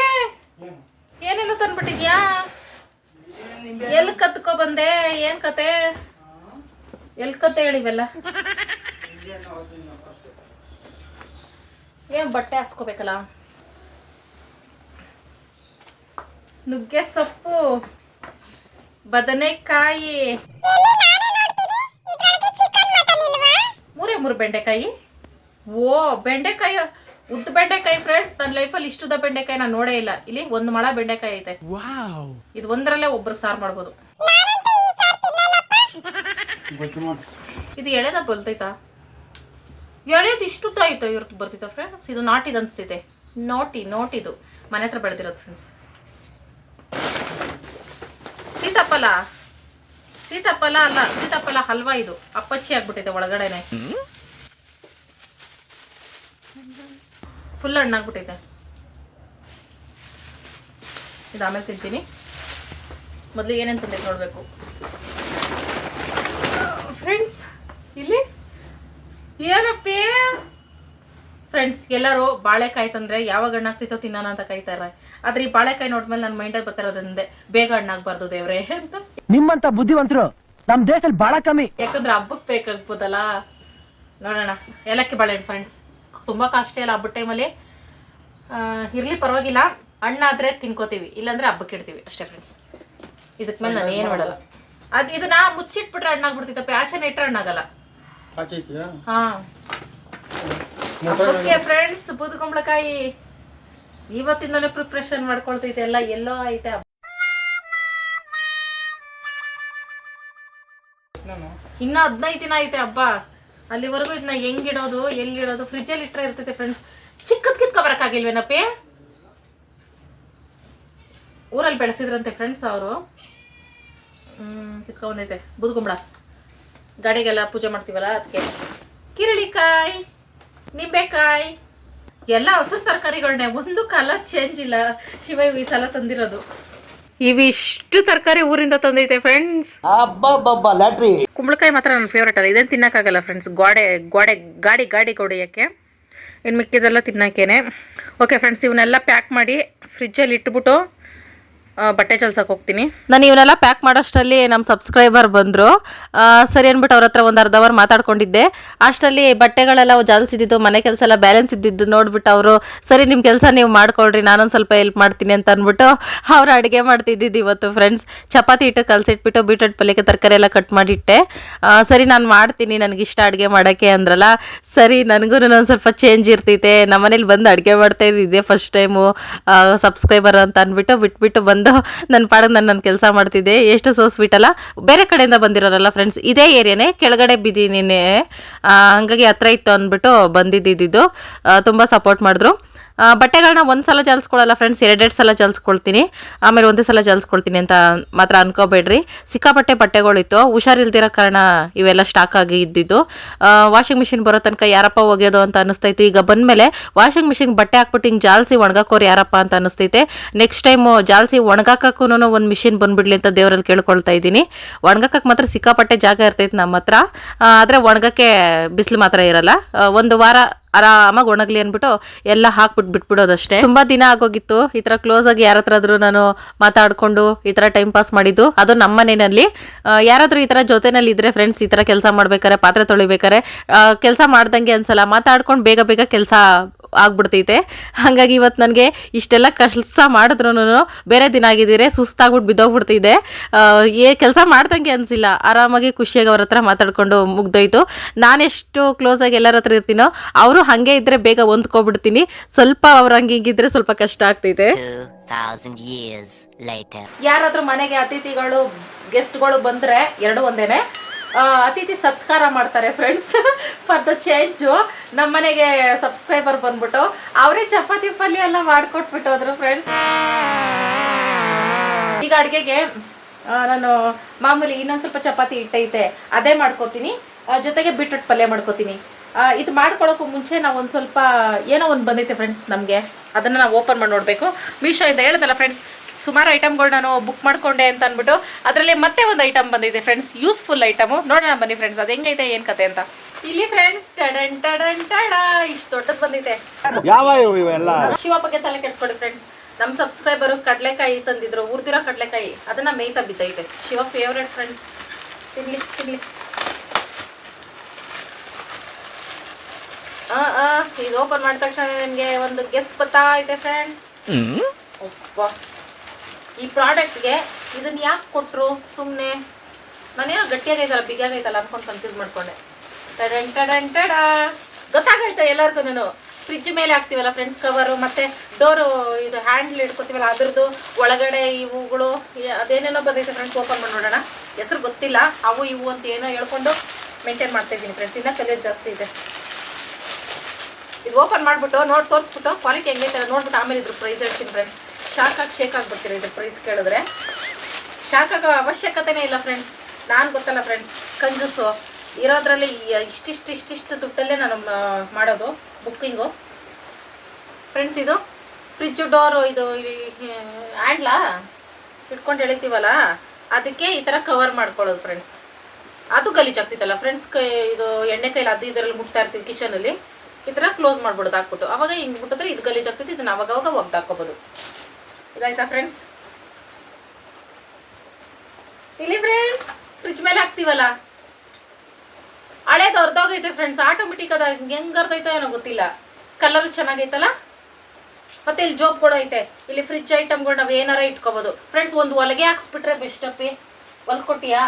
A: ಏನೆಲ್ಲ ತಂದ್ಬಿಟ್ಟಿದ್ಯಾ? ಎಲ್ಲಿ ಕತ್ಕೊ ಬಂದೆ? ಏನ್ ಕತೆ? ಎಲ್ ಕತೆ ಹೇಳಿವೆಲ್ಲ? ಏನ್ ಬಟ್ಟೆ ಹಾಸ್ಕೋಬೇಕಲ್ಲ? ನುಗ್ಗೆ ಸೊಪ್ಪು, ಬದನೆಕಾಯಿ. ಮೂರೇ ಮೂರು ಬೆಂಡೆಕಾಯಿ? ಓ, ಬೆಂಡೆಕಾಯಿ ಉದ್ದ ಬೆಂಡೆಕಾಯಿ ಫ್ರೆಂಡ್ಸ್ ನನ್ನ ಲೈಫಲ್ಲಿ ಇಷ್ಟುದ ಬೆಂಡೆಕಾಯಿ ನಾನು ನೋಡೇ ಇಲ್ಲ. ಇಲ್ಲಿ ಒಂದು ಮಳ ಬೆಂಡೆಕಾಯಿ ಐತೆ. ಇದು ಒಂದರಲ್ಲೇ ಒಬ್ರಿಗೆ ಸಾರ್ ಮಾಡ್ಬೋದು.
C: ಗೊತ್ತು ಮಾಡಿ
A: ಇದು ಎಳೆದ ಬಲ್ತೈತಾ? ಎಳೆದು ಇಷ್ಟು ಆಯ್ತು ಇವ್ರದ್ದು ಬರ್ತಿತ್ತ ಫ್ರೆಂಡ್ಸ್ ಇದು ನಾಟಿದು ಅನಿಸ್ತೈತೆ ನೋಟಿ ನೋಟಿದು ಮನೆ ಹತ್ರ ಬೆಳೆದಿರೋದು ಫ್ರೆಂಡ್ಸ್ ಸೀತಾಫಲ. ಸೀತಾಫಲ ಅಲ್ಲ ಸೀತಾಫಲ ಹಲ್ವಾ ಇದು. ಅಪ್ಪಚ್ಚಿ ಆಗ್ಬಿಟ್ಟಿದೆ ಒಳಗಡೆನೆ. ಫುಲ್ ಹಣ್ಣಾಗ್ಬಿಟ್ಟಿದೆ ಇದು ಆಮೇಲೆ ತಿಂತೀನಿ. ಮೊದಲು ಏನೇನು ತಿಂದೈತೆ ನೋಡಬೇಕು. ಫ್ರೆಂಡ್ಸ್ ಇಲ್ಲಿ? ಏನಪ್ಪಿ? ಫ್ರೆಂಡ್ಸ್ ಎಲ್ಲರೂ ಬಾಳೆಕಾಯಿ ತಂದರೆ ಯಾವಾಗ ಹಣ್ಣಾಗ್ತಿತ್ತೋ ತಿನ್ನೋಣ ಅಂತ ಕಾಯ್ತಾರೆ ಆದ್ರೆ ಈ ಬಾಳೆಕಾಯಿ ನೋಡ್ಮೇಲೆ ನನ್ನ ಮೈಂಡಲ್ಲಿ ಬರ್ತಿರೋದಂದೆ ಬೇಗ ಹಣ್ಣಾಗ್ಬಾರ್ದು ದೇವ್ರೆ ಅಂತ.
D: ನಿಮ್ಮಂತ ಬುದ್ಧಿವಂತರು ನಮ್ಮ ದೇಶದಲ್ಲಿ ಬಹಳ ಕಮ್ಮಿ.
A: ಯಾಕಂದ್ರೆ ಹಬ್ಬಕ್ಕೆ ಬೇಕಾಗ್ಬೋದಲ್ಲ? ನೋಡೋಣ ಏಲಕ್ಕಿ ಬಾಳೆಹಣ್ಣು ಫ್ರೆಂಡ್ಸ್ ತುಂಬ ಕಾಸ್ಟ್ಲಿ ಅಲ್ಲ ಹಬ್ಬದ ಟೈಮಲ್ಲಿ ಇರಲಿ ಪರವಾಗಿಲ್ಲ. ಹಣ್ಣಾದ್ರೆ ತಿನ್ಕೋತೀವಿ. ಇಲ್ಲಾಂದ್ರೆ ಹಬ್ಬಕ್ಕೆ ಇಡ್ತೀವಿ ಅಷ್ಟೇ ಫ್ರೆಂಡ್ಸ್ ಇದಕ್ಕೆ ಮೇಲೆ ನಾನು ಏನು ಮಾಡಲ್ಲ. ಅದು ಇದನ್ನ ಮುಚ್ಚಿಟ್ಬಿಟ್ರೆ ಹಣ್ಣಾಗ್ಬಿಡ್ತಿತ್ತಪ್ಪ. ಆಚೆನೆ ಇಟ್ಟರೆ ಹಣ್ಣಾಗಲ್ಲ. ಹಾ. ಹಬ್ಬಕ್ಕೆ ಫ್ರೆಂಡ್ಸ್ ಬೂದುಕುಂಬಳಕಾಯಿ ಇವತ್ತಿಂದಲೇ ಪ್ರಿಪ್ರೇಷನ್ ಮಾಡ್ಕೊಳ್ತೈತೆ ಎಲ್ಲ. ಎಲ್ಲೋ ಐತೆ
C: ನಾನು?
A: ಇನ್ನ ಹದಿನೈದು ದಿನ ಐತೆ ಹಬ್ಬ. ಅಲ್ಲಿವರೆಗೂ ಇದನ್ನ ಇಡೋದು ಎಲ್ಲಿಡೋದು ಫ್ರಿಜ್ಜಲ್ಲಿ ಇಟ್ಟರೆ ಇರ್ತೈತೆ ಫ್ರೆಂಡ್ಸ್ ಚಿಕ್ಕದ್ ಕಿತ್ಕೊ ಬರಕ್ಕಾಗಿಲ್ವೇನಪ್ಪಿ ಊರಲ್ಲಿ ಬೆಳೆಸಿದ್ರಂತೆ ಫ್ರೆಂಡ್ಸ್ ಅವರು. ಹ್ಮ್, ಕಿತ್ಕೊ ಬಂದೈತೆ. ಬೂದುಗುಂಬಳ. ಗಾಡಿಗೆಲ್ಲ ಪೂಜೆ ಮಾಡ್ತೀವಲ್ಲ ಅದಕ್ಕೆ ಕಿರಳಿಕಾಯಿ, ನಿಂಬೆಕಾಯಿ. ಎಲ್ಲ ಹೊಸ ತರಕಾರಿಗಳನ್ನೇ ಒಂದು ಕಲರ್ ಚೇಂಜ್ ಇಲ್ಲ. ಶಿವ ಈ ಸಲ ತಂದಿರೋದು. ಇವಿಷ್ಟು ತರಕಾರಿ ಊರಿಂದ ತಂದೈತೆ ಫ್ರೆಂಡ್ಸ್
D: ಲಾಟ್ರಿ
A: ಕುಂಬಳಕಾಯಿ ಮಾತ್ರ ನನ್ನ ಫೇವ್ರೇಟ್ ಅಲ್ಲ. ಇದೇನು ತಿನ್ನೋಕ್ಕಾಗಲ್ಲ ಫ್ರೆಂಡ್ಸ್ ಗೋಡೆ ಗೋಡೆ ಗಾಡಿ ಗಾಡಿ ಕೊಡಿಯಕ್ಕೆ. ಇನ್ನು ಮಿಕ್ಕಿದೆಲ್ಲ ತಿನ್ನೋಕ್ಕೇನೆ. ಓಕೆ ಫ್ರೆಂಡ್ಸ್ ಇವನ್ನೆಲ್ಲ ಪ್ಯಾಕ್ ಮಾಡಿ ಫ್ರಿಜ್ಜಲ್ಲಿ ಇಟ್ಬಿಟ್ಟು ಬಟ್ಟೆ ಚಲ್ಸಕ್ಕೆ ಹೋಗ್ತೀನಿ. ನಾನು ಇವನ್ನೆಲ್ಲ ಪ್ಯಾಕ್ ಮಾಡೋಷ್ಟರಲ್ಲಿ ನಮ್ಮ ಸಬ್ಸ್ಕ್ರೈಬರ್ ಬಂದರು. ಸರಿ ಅಂದ್ಬಿಟ್ಟು ಅವ್ರ ಹತ್ರ ಒಂದು ಅರ್ಧ ಅವರ್ ಮಾತಾಡ್ಕೊಂಡಿದ್ದೆ. ಅಷ್ಟರಲ್ಲಿ ಬಟ್ಟೆಗಳೆಲ್ಲ ಜಾಲಿಸಿದ್ದು ಮನೆ ಕೆಲಸ ಎಲ್ಲ ಬ್ಯಾಲೆನ್ಸ್ ಇದ್ದಿದ್ದು ನೋಡ್ಬಿಟ್ಟು ಅವರು, ಸರಿ ನಿಮ್ಮ ಕೆಲಸ ನೀವು ಮಾಡ್ಕೊಳ್ರಿ, ನಾನೊಂದು ಸ್ವಲ್ಪ ಹೆಲ್ಪ್ ಮಾಡ್ತೀನಿ ಅಂತ ಅಂದ್ಬಿಟ್ಟು ಅವ್ರು ಅಡುಗೆ ಮಾಡ್ತಿದ್ದಿದ್ದು ಇವತ್ತು ಫ್ರೆಂಡ್ಸ್ ಚಪಾತಿ ಇಟ್ಟು ಕಲಸಿಟ್ಬಿಟ್ಟು ಬೀಟ್ರೂಟ್ ಪಲ್ಯಕ್ಕೆ ತರಕಾರಿ ಎಲ್ಲ ಕಟ್ ಮಾಡಿಟ್ಟೆ. ಸರಿ ನಾನು ಮಾಡ್ತೀನಿ, ನನಗೆ ಇಷ್ಟ ಅಡುಗೆ ಮಾಡೋಕ್ಕೆ ಅಂದ್ರಲ್ಲ, ಸರಿ ನನಗೂ ಒಂದು ಸ್ವಲ್ಪ ಚೇಂಜ್ ಇರ್ತೈತೆ. ನಮ್ಮನೇಲಿ ಬಂದು ಅಡುಗೆ ಮಾಡ್ತಾ ಇದ್ದಿದ್ದೆ ಫಸ್ಟ್ ಟೈಮು ಸಬ್ಸ್ಕ್ರೈಬರ್ ಅಂತ ಅಂದ್ಬಿಟ್ಟು ಬಿಟ್ಬಿಟ್ಟು ಬಂದು ನನ್ನ ಪಾಡ ನನ್ನ ನನ್ನ ಕೆಲಸ ಮಾಡ್ತಿದ್ದೆ. ಎಷ್ಟು ಸೊ ಸ್ವೀಟ್ ಅಲ್ಲ. ಬೇರೆ ಕಡೆಯಿಂದ ಬಂದಿರೋರಲ್ಲ ಫ್ರೆಂಡ್ಸ್ ಇದೇ ಏರಿಯಾನೇ ಕೆಳಗಡೆ ಬಿದ್ದೀನಿ. ಹಂಗಾಗಿ ಹತ್ರ ಇತ್ತು ಅಂದ್ಬಿಟ್ಟು ಬಂದಿದ್ದಿದ್ದು. ತುಂಬ ಸಪೋರ್ಟ್ ಮಾಡಿದ್ರು. ಬಟ್ಟೆಗಳನ್ನ ಒಂದು ಸಲ ಜಲ್ಸ್ಕೊಳ್ಳಲ್ಲ ಫ್ರೆಂಡ್ಸ್ ಎರಡೆರಡು ಸಲ ಜಲ್ಸ್ಕೊಳ್ತೀನಿ. ಆಮೇಲೆ ಒಂದೇ ಸಲ ಜಲ್ಸ್ಕೊಳ್ತೀನಿ ಅಂತ ಮಾತ್ರ ಅನ್ಕೋಬೇಡ್ರಿ. ಸಿಕ್ಕಾಪಟ್ಟೆ ಬಟ್ಟೆಗಳಿತ್ತು. ಹುಷಾರಿಲ್ದಿರೋ ಕಾರಣ ಇವೆಲ್ಲ ಸ್ಟಾಕ್ ಆಗಿ ಇದ್ದಿದ್ದು. ವಾಷಿಂಗ್ ಮಿಷಿನ್ ಬರೋ ತನಕ ಯಾರಪ್ಪ ಒಗೆಯೋದು ಅಂತ ಅನಿಸ್ತೈತು ಈಗ ಬಂದಮೇಲೆ ವಾಷಿಂಗ್ ಮಿಷಿನ್ ಬಟ್ಟೆ ಹಾಕ್ಬಿಟ್ಟು ಹಿಂಗೆ ಜಾಲ್ಸಿ ಒಣಗಾಕೋರು ಯಾರಪ್ಪ ಅಂತ ಅನಿಸ್ತೈತೆ ನೆಕ್ಸ್ಟ್ ಟೈಮು ಜಾಲ್ಸಿ ಒಣಗಾಕಕ್ಕೂ ಒಂದು ಮಿಷಿನ್ ಬಂದ್ಬಿಡ್ಲಿ ಅಂತ ದೇವರಲ್ಲಿ ಕೇಳ್ಕೊಳ್ತಾ ಇದ್ದೀನಿ. ಒಣಗಾಕಕ್ಕೆ ಮಾತ್ರ ಸಿಕ್ಕಾಪಟ್ಟೆ ಜಾಗ ಇರ್ತೈತೆ ನಮ್ಮ ಹತ್ರ ಆದರೆ ಒಣಗಕ್ಕೆ ಬಿಸಿಲು ಮಾತ್ರ ಇರಲ್ಲ. ಒಂದು ವಾರ ಆರಾಮಾಗಿ ಒಣಗಲಿ ಅಂದ್ಬಿಟ್ಟು ಎಲ್ಲ ಹಾಕ್ಬಿಟ್ಟು ಬಿಟ್ಬಿಡೋದಷ್ಟೇ. ತುಂಬಾ ದಿನ ಆಗೋಗಿತ್ತು. ಈ ತರ ಕ್ಲೋಸ್ ಆಗಿ ಯಾರ ಹತ್ರ ಆದ್ರೂ ನಾನು ಮಾತಾಡ್ಕೊಂಡು ಈ ತರ ಟೈಮ್ ಪಾಸ್ ಮಾಡಿದ್ದು. ಅದು ನಮ್ಮ ಮನೆಯಲ್ಲಿ. ಯಾರಾದ್ರೂ ಈ ತರ ಜೊತೆನಲ್ಲಿ ಇದ್ರೆ ಫ್ರೆಂಡ್ಸ್ ಈ ತರ ಕೆಲಸ ಮಾಡ್ಬೇಕಾರೆ, ಪಾತ್ರೆ ತೊಳಿಬೇಕಾರೆ ಕೆಲಸ ಮಾಡ್ದಂಗೆ ಅನ್ಸಲ್ಲ. ಮಾತಾಡ್ಕೊಂಡು ಬೇಗ ಬೇಗ ಕೆಲಸ ಆಗ್ಬಿಡ್ತೈತೆ. ಹಾಗಾಗಿ ಇವತ್ತು ನನಗೆ ಇಷ್ಟೆಲ್ಲ ಕೆಲಸ ಮಾಡಿದ್ರು ಬೇರೆ ದಿನ ಆಗಿದ್ದೀರಿ ಸುಸ್ತಾಗ್ಬಿಟ್ಟು ಬಿದ್ದೋಗ್ಬಿಡ್ತಿದೆ. ಏ ಕೆಲಸ ಮಾಡ್ದಂಗೆ ಅನಿಸಿಲ್ಲ. ಆರಾಮಾಗಿ ಖುಷಿಯಾಗಿ ಅವ್ರ ಹತ್ರ ಮಾತಾಡ್ಕೊಂಡು ಮುಗ್ದೋಯ್ತು. ನಾನೆಷ್ಟು ಕ್ಲೋಸಾಗಿ ಎಲ್ಲರ ಹತ್ರ ಇರ್ತೀನೋ ಅವರು ಹಾಗೆ ಇದ್ದರೆ ಬೇಗ ಹೊಂದ್ಕೊಬಿಡ್ತೀನಿ. ಸ್ವಲ್ಪ ಅವ್ರು ಹಂಗೆ ಹಿಂಗಿದ್ರೆ ಸ್ವಲ್ಪ ಕಷ್ಟ ಆಗ್ತೈತೆ.
E: 2,000 years later.
A: ಯಾರಾದ್ರೂ ಮನೆಗೆ ಅತಿಥಿಗಳು ಗೆಸ್ಟ್ಗಳು ಬಂದ್ರೆ ಎರಡು ಒಂದೇನೆ. ಅತಿಥಿ ಸತ್ಕಾರ ಮಾಡ್ತಾರೆ ಫ್ರೆಂಡ್ಸ್ ಫಾರ್ ದ ಚೇಂಜು ನಮ್ಮನೆಗೆ ಸಬ್ಸ್ಕ್ರೈಬರ್ ಬಂದ್ಬಿಟ್ಟು. ಅವರೇ ಚಪಾತಿ ಪಲ್ಯ ಎಲ್ಲ ಮಾಡ್ಕೊಟ್ಬಿಟ್ಟು ಹೋದ್ರು ಫ್ರೆಂಡ್ಸ್ ಈಗ ಅಡುಗೆಗೆ ನಾನು ಮಾಮೂಲಿ ಇನ್ನೊಂದು ಸ್ವಲ್ಪ ಚಪಾತಿ ಇಟ್ಟೈತೆ. ಅದೇ ಮಾಡ್ಕೋತೀನಿ. ಜೊತೆಗೆ ಬೀಟ್ರೂಟ್ ಪಲ್ಯ ಮಾಡ್ಕೋತೀನಿ. ಇದು ಮಾಡ್ಕೊಳಕ್ಕೂ ಮುಂಚೆ ನಾವು ಒಂದು ಸ್ವಲ್ಪ ಏನೋ ಒಂದು ಬಂದೈತೆ ಫ್ರೆಂಡ್ಸ್ ನಮಗೆ. ಅದನ್ನು ನಾವು ಓಪನ್ ಮಾಡಿ ನೋಡಬೇಕು. ಮೀಶೋ ಇದೆ ಹೇಳ್ದಲ್ಲ ಫ್ರೆಂಡ್ಸ್ ಸುಮಾರು ಐಟಮ್ಗಳು ನಾನು ಬುಕ್ ಮಾಡಿಕೊಂಡೆ ಅಂತ ಅಂದ್ಬಿಟ್ಟು ಅದರಲ್ಲಿ ಮತ್ತೆ ಒಂದು ಐಟಮ್ ಬಂದಿದೆ ಫ್ರೆಂಡ್ಸ್ ಯೂಸ್ಫುಲ್ ಐಟಮು ನೋಡೋಣ ಬನ್ನಿ ಫ್ರೆಂಡ್ಸ್ ಅದು ಹೆಂಗೈತೆ ಏನು ಕತೆ ಅಂತ. ಇಲ್ಲಿ ಫ್ರೆಂಡ್ಸ್ ಟಡನ್ ಟಡನ್ ಟಡ ಇಷ್ಟು ದೊಡ್ಡದು ಬಂದಿದೆ.
B: ಯಾವ ಇವೆಲ್ಲ?
A: ಶಿವ ತಲೆ ಕೆಡಿಸ್ಕೊಡಿ ಫ್ರೆಂಡ್ಸ್ ನಮ್ಮ ಸಬ್ಸ್ಕ್ರೈಬರು ಕಡಲೆಕಾಯಿ ತಂದಿದ್ರು ಉರ್ದಿರೋ ಕಡಲೆಕಾಯಿ. ಅದನ್ನ ಮೇಯ್ತಾ ಬಿದ್ದೈತೆ. ಶಿವ ಫೇವ್ರೆಟ್ ಫ್ರೆಂಡ್ಸ್ ತಿನ್ಲಿ ತಿನ್ಲಿ. ಆ ಆ ಇದು ಓಪನ್ ಮಾಡಿದ ತಕ್ಷಣ ನಿಮಗೆ ಒಂದು ಗೆಸ್ ಬರ್ತಾ ಐತೆ ಫ್ರೆಂಡ್ಸ್ ಒಬ್ಬ. ಈ ಪ್ರಾಡಕ್ಟ್ಗೆ ಇದನ್ನ ಯಾಕೆ ಕೊಟ್ಟರು ಸುಮ್ಮನೆ ನಾನೇನೋ ಗಟ್ಟಿಯಾಗೈತಲ್ಲ ಬಿಗಿಯಾಗೈತಲ್ಲ ಅನ್ಕೊಂಡು ಕನ್ಫ್ಯೂಸ್ ಮಾಡ್ಕೊಂಡೆ. ಟಡನ್ ಟಡನ್, ಟಡ. ಗೊತ್ತಾಗೈತೆ ಎಲ್ಲರಿಗೂ ನಾನು ಫ್ರಿಜ್ ಮೇಲೆ ಹಾಕ್ತೀವಲ್ಲ ಫ್ರೆಂಡ್ಸ್ ಕವರು ಮತ್ತೆ ಡೋರು ಇದು ಹ್ಯಾಂಡ್ಲ್ ಇಟ್ಕೊತೀವಲ್ಲ, ಅದ್ರದ್ದು ಒಳಗಡೆ ಇವುಗಳು ಅದೇನೇನೋ ಬಂದೈತೆ ಫ್ರೆಂಡ್ಸ್ ಓಪನ್ ಮಾಡಿ ನೋಡೋಣ. ಹೆಸರು ಗೊತ್ತಿಲ್ಲ, ಅವು ಇವು ಅಂತ ಏನೋ ಹೇಳ್ಕೊಂಡು ಮೇಂಟೈನ್ ಮಾಡ್ತಾ ಇದ್ದೀನಿ ಫ್ರೆಂಡ್ಸ್ ಇನ್ನೂ ಕಲಿಯೋದು ಜಾಸ್ತಿ ಇದೆ. ಇದು ಓಪನ್ ಮಾಡಿಬಿಟ್ಟು, ನೋಡಿ ತೋರಿಸ್ಬಿಟ್ಟು ಕ್ವಾಲಿಟಿ ಹೆಂಗೈತೆ ನೋಡ್ಬಿಟ್ಟು ಆಮೇಲೆ ಇದ್ರ ಪ್ರೈಸ್ ಹೇಳ್ತೀನಿ ಫ್ರೆಂಡ್ಸ್ ಶಾಕ್ ಆಗಿ ಶೇಕ್ ಆಗ್ಬಿಡ್ತೀರಿ ಇದ್ರ ಪ್ರೈಸ್ ಕೇಳಿದ್ರೆ. ಶಾಕಾಗ ಅವಶ್ಯಕತೆನೇ ಇಲ್ಲ ಫ್ರೆಂಡ್ಸ್ ನಾನು ಗೊತ್ತಲ್ಲ ಫ್ರೆಂಡ್ಸ್ ಕಂಜೂಸು. ಇರೋದ್ರಲ್ಲಿ ಇಷ್ಟಿಷ್ಟು ಇಷ್ಟಿಷ್ಟು ದುಡ್ಡಲ್ಲೇ ನಾನು ಮಾಡೋದು ಬುಕ್ಕಿಂಗು ಫ್ರೆಂಡ್ಸ್ ಇದು ಫ್ರಿಜ್ ಡೋರು ಇದು ಹ್ಯಾಂಡ್ಲಾ ಇಟ್ಕೊಂಡು ಎಳಿತೀವಲ್ಲ, ಅದಕ್ಕೆ ಈ ಥರ ಕವರ್ ಮಾಡ್ಕೊಳ್ಳೋದು ಫ್ರೆಂಡ್ಸ್ ಅದು ಗಲೀಜಾಗ್ತಿತ್ತಲ್ಲ ಫ್ರೆಂಡ್ಸ್ ಇದು ಎಣ್ಣೆ ಕೈಲಿ ಅದು ಇದರಲ್ಲಿ ಮುಟ್ತಾ ಇರ್ತೀವಿ ಕಿಚನಲ್ಲಿ ಈ ಥರ ಕ್ಲೋಸ್ ಮಾಡ್ಬಿಡೋದು ಹಾಕ್ಬಿಟ್ಟು. ಅವಾಗ ಹಿಂಗೆ ಬಿಟ್ಟಿದ್ರೆ ಇದು ಗಲೀಜಾಗ್ತೈತಿ ಇದನ್ನು ಅವಾಗವಾಗ ಅವಾಗ ಒಗ್ದು ಹಾಕೋಬೋದು ಇದಾಯ್ತಾ ಫ್ರೆಂಡ್ಸ್ ಇಲ್ಲಿ ಫ್ರೆಂಡ್ಸ್ ಫ್ರಿಜ್ ಮೇಲೆ ಹಾಕ್ತೀವಲ್ಲ? ಹಳೇದು ಅರ್ಧೋಗೈತೆ ಫ್ರೆಂಡ್ಸ್ ಆಟೋಮೆಟಿಕ್ ಅದ, ಹೆಂಗ್ ಅರ್ಧೈತೋ ಏನೋ ಗೊತ್ತಿಲ್ಲ. ಕಲರ್ ಚೆನ್ನಾಗೈತಲ್ಲ? ಮತ್ತೆ ಇಲ್ಲಿ ಜೋಬ್ ಕೂಡ ಐತೆ. ಇಲ್ಲಿ ಫ್ರಿಜ್ ಐಟಮ್ಗಳು ನಾವು ಏನಾರ ಇಟ್ಕೋಬೋದು. ಫ್ರೆಂಡ್ಸ್ ಒಂದು ಹೊಲಗೆ ಹಾಕ್ಸ್ಬಿಟ್ರೆ ಬೆಸ್ಟ್ ಅಪ್ಪಿ. ಹೊಲ್ಸ್ಕೊಟ್ಟಿಯಾ?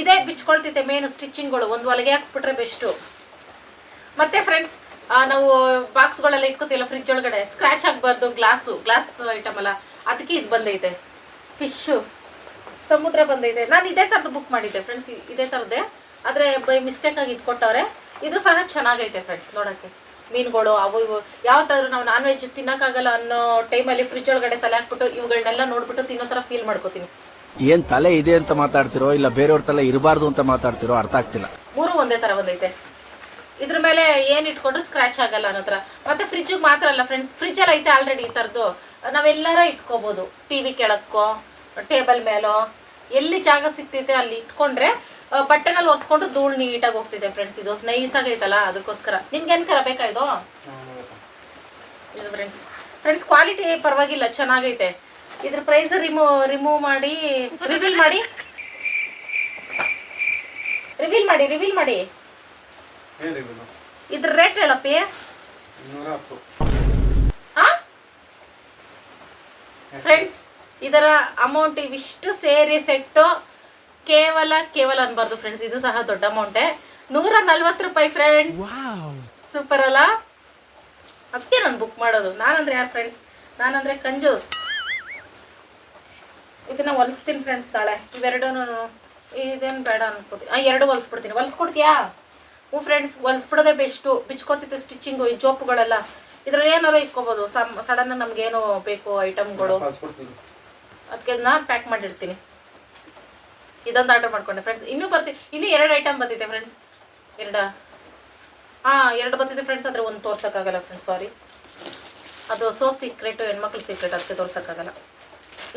A: ಇದೇ ಬಿಚ್ಕೊಳ್ತೈತೆ ಮೇನು ಸ್ಟಿಚಿಂಗ್ಗಳು ಒಂದು ಹೊಲಗೆ ಹಾಕ್ಸ್ಬಿಟ್ರೆ ಬೆಸ್ಟು ಮತ್ತೆ ಫ್ರೆಂಡ್ಸ್ ನಾವು ಬಾಕ್ಸ್ಗಳೆಲ್ಲ ಇಟ್ಕೋತೀವಲ್ಲ ಫ್ರಿಜ್ ಒಳಗಡೆ? ಸ್ಕ್ರಾಚ್ ಆಗಬಾರ್ದು ಗ್ಲಾಸು ಗ್ಲಾಸ್ ಐಟಮ್ ಅಲ್ಲ. ಅದಕ್ಕೆ ಇದು ಬಂದೈತೆ. ಫಿಶ್ಶು ಸಮುದ್ರ ಬಂದೈತೆ. ನಾನು ಇದೇ ಥರದ್ದು ಬುಕ್ ಮಾಡಿದ್ದೆ ಫ್ರೆಂಡ್ಸ್ ಇದೇ ಥರದ್ದೇ ಆದರೆ ಬೈ ಮಿಸ್ಟೇಕ್ ಆಗಿ ಇದ್ಕೊಟ್ಟವ್ರೆ. ಇದು ಸಹ ಚೆನ್ನಾಗೈತೆ ಫ್ರೆಂಡ್ಸ್ ನೋಡೋಕ್ಕೆ. ಮೀನುಗಳು ಅವು ಇವು. ಯಾವತ್ತಾದ್ರೂ ನಾವು ನಾನ್ ವೆಜ್ ತಿನ್ನೋಕ್ಕಾಗಲ್ಲ ಅನ್ನೋ ಟೈಮಲ್ಲಿ ಫ್ರಿಜ್ ಒಳಗಡೆ ತಲೆ ಹಾಕ್ಬಿಟ್ಟು ಇವುಗಳನ್ನೆಲ್ಲ ನೋಡ್ಬಿಟ್ಟು ತಿನ್ನೋ ಥರ ಫೀಲ್ ಮಾಡ್ಕೋತೀನಿ.
F: ಏನ್ ತಲೆ ಇದೆ ಅಂತ ಮಾತಾಡ್ತಿರೋ ಇಲ್ಲ ಬೇರೆಯವ್ರ ತಲೆ ಇರಬಾರ್ದು ಅಂತ ಮಾತಾಡ್ತಿರೋ ಅರ್ಥ ಆಗ್ತಿಲ್ಲ.
A: ಮೂರು ಒಂದೇ ತರ ಬಂದೈತೆ. ಇದ್ರ ಮೇಲೆ ಏನು ಇಟ್ಕೊಂಡ್ರು ಸ್ಕ್ರಾಚ್ ಆಗಲ್ಲ ಅನ್ನೋತ್ರ ಮತ್ತೆ ಫ್ರಿಜ್ಜಿಗೆ ಮಾತ್ರ ಅಲ್ಲ ಫ್ರೆಂಡ್ಸ್ ಫ್ರಿಜ್ಜಲ್ಲಿ ಐತೆ ಆಲ್ರೆಡಿ ಈ ಥರದ್ದು. ನಾವೆಲ್ಲರ ಇಟ್ಕೋಬೋದು. ಟಿ ವಿ ಕೆಳಕ್ಕೋ ಟೇಬಲ್ ಮೇಲೋ ಎಲ್ಲಿ ಜಾಗ ಸಿಗ್ತೈತೆ ಅಲ್ಲಿ ಇಟ್ಕೊಂಡ್ರೆ ಬಟ್ಟೆನಲ್ಲಿ ಒರೆಸ್ಕೊಂಡ್ರೆ ಧೂಳು ನೀಟಾಗಿ ಹೋಗ್ತಿದೆ ಫ್ರೆಂಡ್ಸ್ ಇದು. ನೈಸ್ ಆಗೈತಲ್ಲ ಅದಕ್ಕೋಸ್ಕರ. ನಿನ್ಗೆ ಏನ್ಕರ ಬೇಕಾ ಇದು? ಫ್ರೆಂಡ್ಸ್ ಫ್ರೆಂಡ್ಸ್ ಕ್ವಾಲಿಟಿ ಪರವಾಗಿಲ್ಲ ಚೆನ್ನಾಗೈತೆ. ಇದ್ರ ಪ್ರೈಸ್ ರಿಮೂವ್ ರಿಮೂವ್ ಮಾಡಿ ರಿವೀಲ್ ಮಾಡಿ. ರಿವೀಲ್ ಮಾಡಿ ರಿವೀಲ್ ಮಾಡಿ. ಇದ್ರ ರೇಟ್ ಹೇಳಪ್ಪಿ? ಫ್ರೆಂಡ್ಸ್ ಇದರ ಅಮೌಂಟ್ ಇವಿಷ್ಟು ಸೇರಿ ಸೆಟ್ಟು ಕೇವಲ ಕೇವಲ ಅನ್ಬಾರ್ದು ಫ್ರೆಂಡ್ಸ್ ಇದು ಸಹ ದೊಡ್ಡ ಅಮೌಂಟೇ ನೂರ ನಲ್ವತ್ತು ರೂಪಾಯಿ ಫ್ರೆಂಡ್ಸ್ ಸೂಪರ್ ಅಲ್ಲ? ಅದಕ್ಕೆ ನಾನು ಬುಕ್ ಮಾಡೋದು. ನಾನಂದ್ರೆ ಯಾರು ಫ್ರೆಂಡ್ಸ್ ನಾನಂದ್ರೆ ಕಂಜೂಸ್. ಇದನ್ನ ಹೊಲಿಸ್ತೀನಿ ಫ್ರೆಂಡ್ಸ್ ತಾಳೆ. ಇವೆರಡೂ ಇದೇನು ಬೇಡ ಅನ್ಕೋತೀನಿ ಆ ಎರಡು ಹೊಲಿಸ್ಬಿಡ್ತೀನಿ. ಹೊಲಿಸ್ಕೊಡ್ತೀಯಾ? ಹ್ಞೂ ಫ್ರೆಂಡ್ಸ್ ಹೊಲಿಸ್ಬಿಡೋದೇ ಬೆಸ್ಟು ಬಿಚ್ಕೋತಿತ್ತು ಸ್ಟಿಚಿಂಗು ಈ ಜೋಪುಗಳೆಲ್ಲ ಇದ್ರಲ್ಲಿ ಏನಾರು ಇಟ್ಕೋಬೋದು. ಸಮ್ ಸಡನ್ ನಮಗೇನು ಬೇಕು ಐಟಮ್ಗಳು ಅದಕ್ಕೆ ನಾನು ಪ್ಯಾಕ್ ಮಾಡಿರ್ತೀನಿ. ಇದೊಂದು ಆರ್ಡರ್ ಮಾಡ್ಕೊಂಡೆ. ಫ್ರೆಂಡ್ಸ್ ಇನ್ನೂ ಬರ್ತಿ ಇನ್ನೂ ಎರಡು ಐಟಮ್ ಬಂದಿದೆ ಫ್ರೆಂಡ್ಸ್ ಎರಡ. ಹಾಂ ಎರಡು ಬಂದಿದೆ ಫ್ರೆಂಡ್ಸ್ ಆದರೆ ಒಂದು ತೋರ್ಸೋಕ್ಕಾಗಲ್ಲ ಫ್ರೆಂಡ್ಸ್ ಸಾರಿ ಅದು ಸೋ ಸೀಕ್ರೆಟು ಹೆಣ್ಮಕ್ಳು ಸೀಕ್ರೆಟ್ ಅದಕ್ಕೆ ತೋರ್ಸೋಕ್ಕಾಗಲ್ಲ.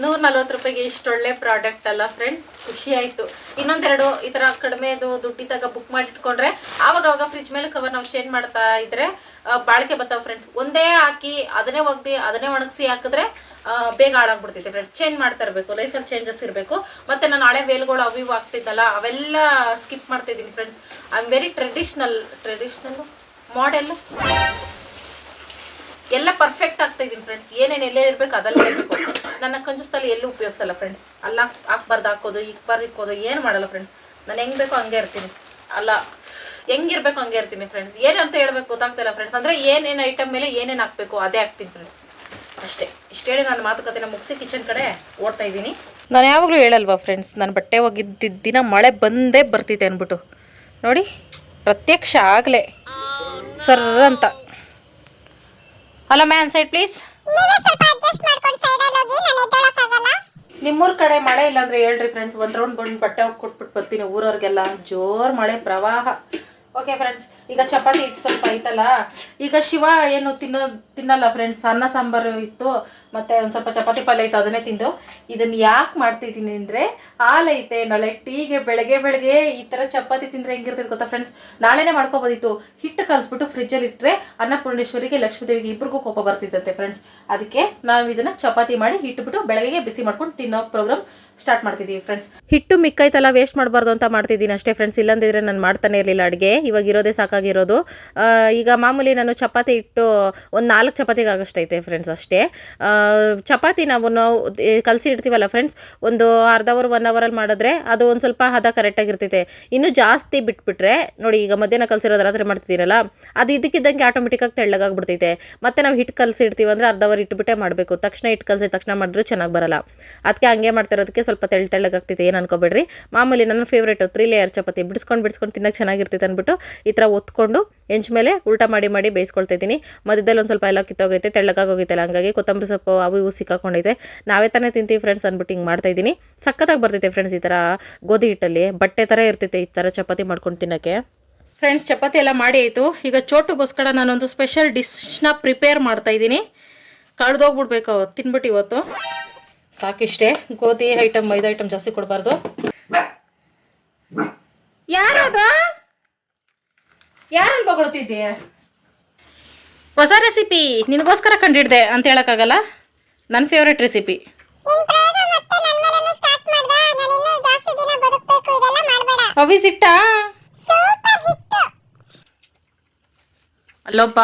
A: ನೂರ ನಲ್ವತ್ತು ರೂಪಾಯಿಗೆ ಇಷ್ಟೊಳ್ಳೆ ಪ್ರಾಡಕ್ಟ್ ಅಲ್ಲ ಫ್ರೆಂಡ್ಸ್ ಖುಷಿ ಆಯಿತು. ಇನ್ನೊಂದೆರಡು ಈ ಥರ ಕಡಿಮೆದು ದುಡ್ಡಿದ್ದಾಗ ಬುಕ್ ಮಾಡಿಟ್ಕೊಂಡ್ರೆ ಆವಾಗ ಅವಾಗ ಫ್ರಿಜ್ ಮೇಲೆ ಕವರ್ ನಾವು ಚೇಂಜ್ ಮಾಡ್ತಾ ಇದ್ರೆ ಬಾಳಿಕೆ ಬರ್ತಾವೆ ಫ್ರೆಂಡ್ಸ್ ಒಂದೇ ಹಾಕಿ ಅದನ್ನೇ ಒಗ್ದು, ಅದನ್ನೇ ಒಣಗಿಸಿ ಹಾಕಿದ್ರೆ ಬೇಗ ಹಾಳಾಗ್ಬಿಡ್ತೈತೆ ಫ್ರೆಂಡ್ಸ್ ಚೇಂಜ್ ಮಾಡ್ತಾ ಇರಬೇಕು ಲೈಫಲ್ಲಿ ಚೇಂಜಸ್ ಇರಬೇಕು. ಮತ್ತು ನಾನು ಹಳೆ ವೇಲ್ಗಳು ಅವು ಆಗ್ತಿದ್ದಲ್ಲ ಅವೆಲ್ಲ ಸ್ಕಿಪ್ ಮಾಡ್ತಿದ್ದೀನಿ friends I am very traditional traditional model ಎಲ್ಲ ಪರ್ಫೆಕ್ಟ್ ಆಗ್ತಾ ಇದೀನಿ ಫ್ರೆಂಡ್ಸ್ ಏನೇನು ಎಲ್ಲೇ ಇರ್ಬೇಕು ಅದಲ್ಲೇ ಇರಬೇಕು ನನ್ನ ಕಂಜಸ್ತಲ್ಲಿ ಎಲ್ಲೂ ಉಪಯೋಗಿಸಲ್ಲ ಫ್ರೆಂಡ್ಸ್ ಅಲ್ಲ, ಹಾಕ್ಬಾರ್ದು, ಹಾಕೋದು ಇಕ್ಬಾರ್ದು ಇಕ್ಕೋದು, ಏನು ಮಾಡಲ್ಲ ಫ್ರೆಂಡ್ಸ್ ನಾನು ಹೆಂಗ್ ಬೇಕೋ ಹಂಗೆ ಇರ್ತೀನಿ. ಅಲ್ಲ ಹೆಂಗಿರ್ಬೇಕು ಹಂಗೆ ಇರ್ತೀನಿ ಫ್ರೆಂಡ್ಸ್ ಏನಂತ ಹೇಳ್ಬೇಕು ಗೊತ್ತಾಗ್ತಿಲ್ಲ ಫ್ರೆಂಡ್ಸ್ ಅಂದರೆ ಏನೇನು ಐಟಮ್ ಮೇಲೆ ಏನೇನು ಹಾಕ್ಬೇಕು ಅದೇ ಹಾಕ್ತೀನಿ ಫ್ರೆಂಡ್ಸ್ ಅಷ್ಟೇ. ಇಷ್ಟು ಹೇಳಿ ನನ್ನ ಮಾತುಕತೆನ ಮುಗಿಸಿ ಕಿಚನ್ ಕಡೆ ಓಡ್ತಾ ಇದ್ದೀನಿ ನಾನು ಯಾವಾಗಲೂ ಹೇಳಲ್ವಾ ಫ್ರೆಂಡ್ಸ್ ನಾನು ಬಟ್ಟೆ ಹೋಗಿದ್ದ ದಿನ ಮಳೆ ಬಂದೇ ಬರ್ತಿದ್ದೆ ಅಂದ್ಬಿಟ್ಟು. ನೋಡಿ, ಪ್ರತ್ಯಕ್ಷ ಆಗಲೇ. ಸರ್ ಅಂತ. ಹಲೋ ಮ್ಯಾನ್ ಸೈಡ್ ಪ್ಲೀಸ್ ನಿಮ್ಮೂರ ಕಡೆ ಮಳೆ ಇಲ್ಲ ಅಂದ್ರೆ ಹೇಳ್ರಿ ಫ್ರೆಂಡ್ಸ್ ಒಂದ್ ರೌಂಡ್ ಬಂದು ಬಟ್ಟೆ ಹೋಗಿ ಕೊಟ್ಬಿಟ್ಟು ಬರ್ತೀನಿ ಊರವ್ರಿಗೆಲ್ಲ. ಜೋರ್ ಮಳೆ ಪ್ರವಾಹ. ಓಕೆ ಫ್ರೆಂಡ್ಸ್ ಈಗ ಚಪಾತಿ ಹಿಟ್ಟು ಸ್ವಲ್ಪ ಐತಲ್ಲ. ಈಗ ಶಿವ ಏನು ತಿನ್ನೋ ತಿನ್ನಲ್ಲ ಫ್ರೆಂಡ್ಸ್ ಅನ್ನ ಸಾಂಬಾರು ಇತ್ತು. ಮತ್ತೆ ಒಂದು ಸ್ವಲ್ಪ ಚಪಾತಿ ಪಲ್ಯ ಇತ್ತು, ಅದನ್ನೇ ತಿಂದು. ಇದನ್ನ ಯಾಕೆ ಮಾಡ್ತಿದ್ದೀನಿ ಅಂದರೆ ಹಾಲೈತೆ ನಾಳೆ ಟೀಗೆ ಬೆಳಗ್ಗೆ ಬೆಳಗ್ಗೆ ಈ ಥರ ಚಪಾತಿ ತಿಂದರೆ ಹೆಂಗಿರ್ತದೆ ಗೊತ್ತಾ ಫ್ರೆಂಡ್ಸ್ ನಾಳೆನೇ ಮಾಡ್ಕೋಬೋದಿತ್ತು. ಹಿಟ್ಟು ಕಲಿಸ್ಬಿಟ್ಟು ಫ್ರಿಜ್ಜಲ್ಲಿ ಇಟ್ಟರೆ ಅನ್ನಪೂರ್ಣೇಶ್ವರಿಗೆ, ಲಕ್ಷ್ಮೀದೇವಿಗೆ ಇಬ್ಬರಿಗೂ ಕೋಪ ಬರ್ತಿದ್ದಂತೆ ಫ್ರೆಂಡ್ಸ್ ಅದಕ್ಕೆ ನಾವು ಇದನ್ನು ಚಪಾತಿ ಮಾಡಿ ಇಟ್ಬಿಟ್ಟು ಬೆಳಗ್ಗೆ ಬಿಸಿ ಮಾಡ್ಕೊಂಡು ತಿನ್ನೋ ಪ್ರೋಗ್ರಾಮ್ ಸ್ಟಾರ್ಟ್ ಮಾಡ್ತಿದ್ದೀವಿ ಫ್ರೆಂಡ್ಸ್ ಹಿಟ್ಟು ಮಿಕ್ಕೈತಲ್ಲ ವೇಸ್ಟ್ ಮಾಡಬಾರ್ದು ಅಂತ ಮಾಡ್ತಿದ್ದೀನಿ ಅಷ್ಟೇ ಫ್ರೆಂಡ್ಸ್ ಇಲ್ಲಂದಿದ್ರೆ ನಾನು ಮಾಡ್ತಾನೆ ಇರಲಿಲ್ಲ ಅಡುಗೆ. ಇವಾಗ ಇರೋದೇ ಸಾಕಾಗಿರೋದು ಆ, ಈಗ ಮಾಮೂಲಿ ನಾನು ಚಪಾತಿ ಇಟ್ಟು ಒಂದು ನಾಲ್ಕು ಚಪಾತಿಗೆ ಆಗೋಷ್ಟೈತೆ ಫ್ರೆಂಡ್ಸ್ ಅಷ್ಟೇ. ಚಪಾತಿ ನಾವು ನಾವು ಕಲಸಿ ಇಡ್ತೀವಲ್ಲ ಫ್ರೆಂಡ್ಸ್ ಒಂದು ಅರ್ಧ ಅವರ್ ಒನ್ ಅವರಲ್ಲಿ ಮಾಡಿದ್ರೆ ಅದು ಒಂದು ಸ್ವಲ್ಪ ಹದ ಕರೆಕ್ಟಾಗಿರ್ತೈತೆ ಇನ್ನೂ ಜಾಸ್ತಿ ಬಿಟ್ಬಿಟ್ರೆ ನೋಡಿ ಈಗ ಮಧ್ಯಾಹ್ನ ಕಲಸಿರೋದ್ರ ರಾತ್ರಿ ಮಾಡ್ತಿದ್ದೀರಲ್ಲ ಅದು ಇದಕ್ಕಿದ್ದಂಗೆ ಆಟೋಮೆಟಿಕಾಗಿ ತೆಳ್ಳಗಾಗ್ಬಿಡ್ತೈತೆ. ಮತ್ತೆ ನಾವು ಹಿಟ್ಟು ಕಲಸಿ ಇಡ್ತೀವಿ ಅಂದರೆ ಅರ್ಧ ಅವರ್ ಇಟ್ಬಿಟ್ಟೆ ಮಾಡಬೇಕು. ತಕ್ಷಣ ಹಿಟ್ಟು ಕಲಸಿದ ತಕ್ಷಣ ಮಾಡಿದ್ರೆ ಚೆನ್ನಾಗಿ ಬರಲ್ಲ. ಅದಕ್ಕೆ ಹಂಗೆ ಮಾಡ್ತಿರೋದಕ್ಕೆ ಸ್ವಲ್ಪ ತೆಳ್ಳ ತೆಳ್ಳಗಾಗ್ತೈತೆ ಏನು ಅನ್ಕೋಬೇಡ್ರಿ? ಮಾಮೂಲಿ ನನ್ನ ಫೇವ್ರೇಟು ತ್ರೀ ಲೇಯರ್ ಚಪಾತಿ. ಬಿಡಿಸ್ಕೊಂಡು ಬಿಡಿಸ್ಕೊಂಡು ತಿನ್ನಕ್ಕೆ ಚೆನ್ನಾಗಿರ್ತೈತೆ ಅಂದ್ಬಿಟ್ಟು ಈ ಥರ ಒತ್ಕೊಂಡು ಹೆಂಚು ಮೇಲೆ ಉಲ್ಟಾ ಮಾಡಿ ಮಾಡಿ ಬೇಯಿಸ್ಕೊಳ್ತಾ ಇದ್ದೀನಿ. ಮಧ್ಯದಲ್ಲಿ ಒಂದು ಸ್ವಲ್ಪ ಎಲ್ಲ ಕಿತ್ತೋಗೈತೆ ತೆಳ್ಳಗಾಗೋಗೈತಲ್ಲ ಹಂಗಾಗಿ ಕೊತ್ತಂಬರಿ ಸೊಪ್ಪು ಅವು ಇವು ಸಿಕ್ಕಾಕೊಂಡೈತೆ ನಾವೇ ತಾನೇ ತಿಂತೀವಿ ಫ್ರೆಂಡ್ಸ್ ಅಂದ್ಬಿಟ್ಟು ಹಿಂಗೆ ಮಾಡ್ತಾ ಇದ್ದೀನಿ. ಸಖತ್ತಾಗಿ ಬರ್ತೈತೆ ಫ್ರೆಂಡ್ಸ್ ಈ ಥರ ಗೋಧಿ ಹಿಟ್ಟಲ್ಲಿ. ಬಟ್ಟೆ ಥರ ಇರ್ತೈತೆ ಈ ಥರ ಚಪಾತಿ ಮಾಡ್ಕೊಂಡು ತಿನ್ನೋಕ್ಕೆ. ಫ್ರೆಂಡ್ಸ್ ಚಪಾತಿ ಎಲ್ಲ ಮಾಡಿ ಆಯಿತು. ಈಗ ಚೋಟುಗೋಸ್ಕರ ನಾನೊಂದು ಸ್ಪೆಷಲ್ ಡಿಶ್ನ ಪ್ರಿಪೇರ್ ಮಾಡ್ತಾ ಇದ್ದೀನಿ. ಕಳೆದೋಗ್ಬಿಡ್ಬೇಕು ತಿನ್ಬಿಟ್ಟು ಇವತ್ತು. ಸಾಕಿಷ್ಟೇ. ಗೋಧಿ ಐಟಮ್ ಮೈದಾ ಐಟಮ್ ಜಾಸ್ತಿ ಕೊಡಬಾರ್ದು. ಯಾರದ? ಯಾರನ್ನು ಬಗೊಳ್ತಿದ್ದೀಯ ಹೊಸ ರೆಸಿಪಿ ನಿನಗೋಸ್ಕರ ಕಂಡಿಡ್ದೆ ಅಂತ ಹೇಳೋಕ್ಕಾಗಲ್ಲ? ನನ್ನ ಫೇವ್ರೆಟ್ ರೆಸಿಪಿ ಅವಿಸಿಟ್ಟ? ಅಲ್ಲೊಬ್ಬ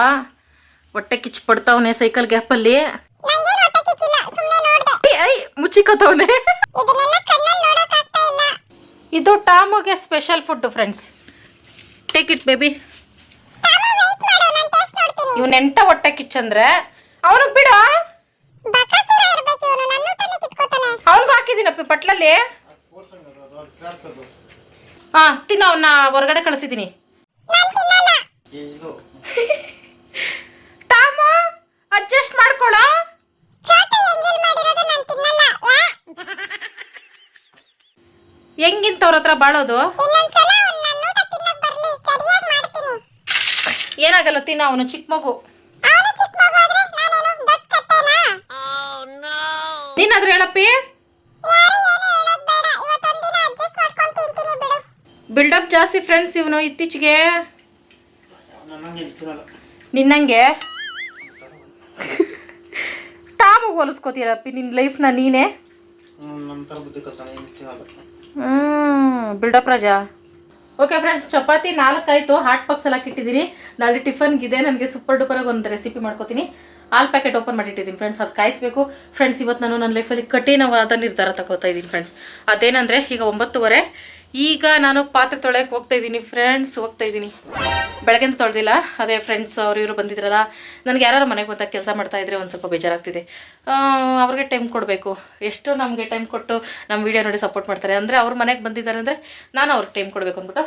A: ಹೊಟ್ಟೆ ಕಿಚ್ಚು ಪಡ್ತಾವನೆ ಸೈಕಲ್ ಗ್ಯಾಪಲ್ಲಿ ಅಲ್ಲಿ. ಮುಚ್ಚಿಕೋತವನೆ ಇದು ಟಾಮುಗೆ special food friends take it baby ಇವ್ ನೆಂಟ ಹೊಟ್ಟೆ ಕಿಚ್ಚಂದ್ರ ಅವನಿಗೆ ಬಿಡ. ಅವನಿಗೂ ಹಾಕಿದ್ದೀನಪ್ಪಿ ಪಟ್ಲಲ್ಲಿ. ಹಾ, ತಿನ್ನ ಅವನ್ನ ಹೊರಗಡೆ ಕಳಿಸಿದ್ದೀನಿ. ಟಾಮು ಅಡ್ಜಸ್ಟ್ ಹೆಂಗಿಂತವ್ರ ಹತ್ರ ಬಾಳೋದು? ಏನಾಗಲ್ಲ ತಿನ್ನ ಅವನು ಚಿಕ್ಕ ಮಗು. ನೀನಾದ್ರೂ ಹೇಳಪ್ಪಿ. ಬಿಲ್ಡಪ್ ಜಾಸ್ತಿ ಫ್ರೆಂಡ್ಸ್ ಇವನು ಇತ್ತೀಚೆಗೆ. ನಿನ್ನಂಗೆ? ತಾಮು ಹೋಲಿಸ್ಕೋತೀರಪ್ಪಿ ನಿನ್ನ ಲೈಫ್ನ ನೀನೇ
C: ಹ್ಞೂ
A: ಬಿಲ್ಡಪ್ ರಾಜಾ. ಓಕೆ ಫ್ರೆಂಡ್ಸ್ ಚಪಾತಿ ನಾಲ್ಕಾಯ್ತು ಹಾಟ್ ಬಾಕ್ಸ್ ಎಲ್ಲ ಇಟ್ಟಿದ್ದೀನಿ ನಾಳೆ ಇದೆ, ನನಗೆ ಸೂಪರ್ ಡೂಪರಾಗಿ ಒಂದು ರೆಸಿಪಿ ಮಾಡ್ಕೋತೀನಿ. ಹಾಲು ಪ್ಯಾಕೆಟ್ ಓಪನ್ ಮಾಡಿಟ್ಟಿದ್ದೀನಿ ಫ್ರೆಂಡ್ಸ್ ಅದು ಕಾಯಿಸ್ಬೇಕು. ಫ್ರೆಂಡ್ಸ್ ಇವತ್ತು ನಾನು ನನ್ನ ಲೈಫಲ್ಲಿ ಕಠಿಣವಾದ ನಿರ್ಧಾರ ತಗೋತಾ ಇದ್ದೀನಿ ಫ್ರೆಂಡ್ಸ್ ಅದೇನಂದರೆ, ಈಗ ಒಂಬತ್ತುವರೆ ಈಗ ನಾನು ಪಾತ್ರೆ ತೊಳೆಯಕ್ಕೆ ಹೋಗ್ತಾ ಇದ್ದೀನಿ ಫ್ರೆಂಡ್ಸ್ ಹೋಗ್ತಾ ಇದ್ದೀನಿ. ಬೆಳಗ್ಗೆ ತೊಳೆದಿಲ್ಲ, ಅದೇ ಫ್ರೆಂಡ್ಸ್ ಅವ್ರು ಇವರು ಬಂದಿದ್ರಲ್ಲ, ನನಗೆ ಯಾರು ಮನೆಗೆ ಬಂದಾಗ ಕೆಲಸ ಮಾಡ್ತಾ ಇದ್ರೆ ಒಂದು ಸ್ವಲ್ಪ ಬೇಜಾರಾಗ್ತಿದೆ. ಅವ್ರಿಗೆ ಟೈಮ್ ಕೊಡಬೇಕು. ಎಷ್ಟು ನಮಗೆ ಟೈಮ್ ಕೊಟ್ಟು ನಮ್ಮ ವಿಡಿಯೋ ನೋಡಿ ಸಪೋರ್ಟ್ ಮಾಡ್ತಾರೆ. ಅಂದರೆ ಅವ್ರ ಮನೆಗೆ ಬಂದಿದ್ದಾರೆ ಅಂದರೆ ನಾನು ಅವ್ರಿಗೆ ಟೈಮ್ ಕೊಡಬೇಕು ಅಂದ್ಬಿಟ್ಟು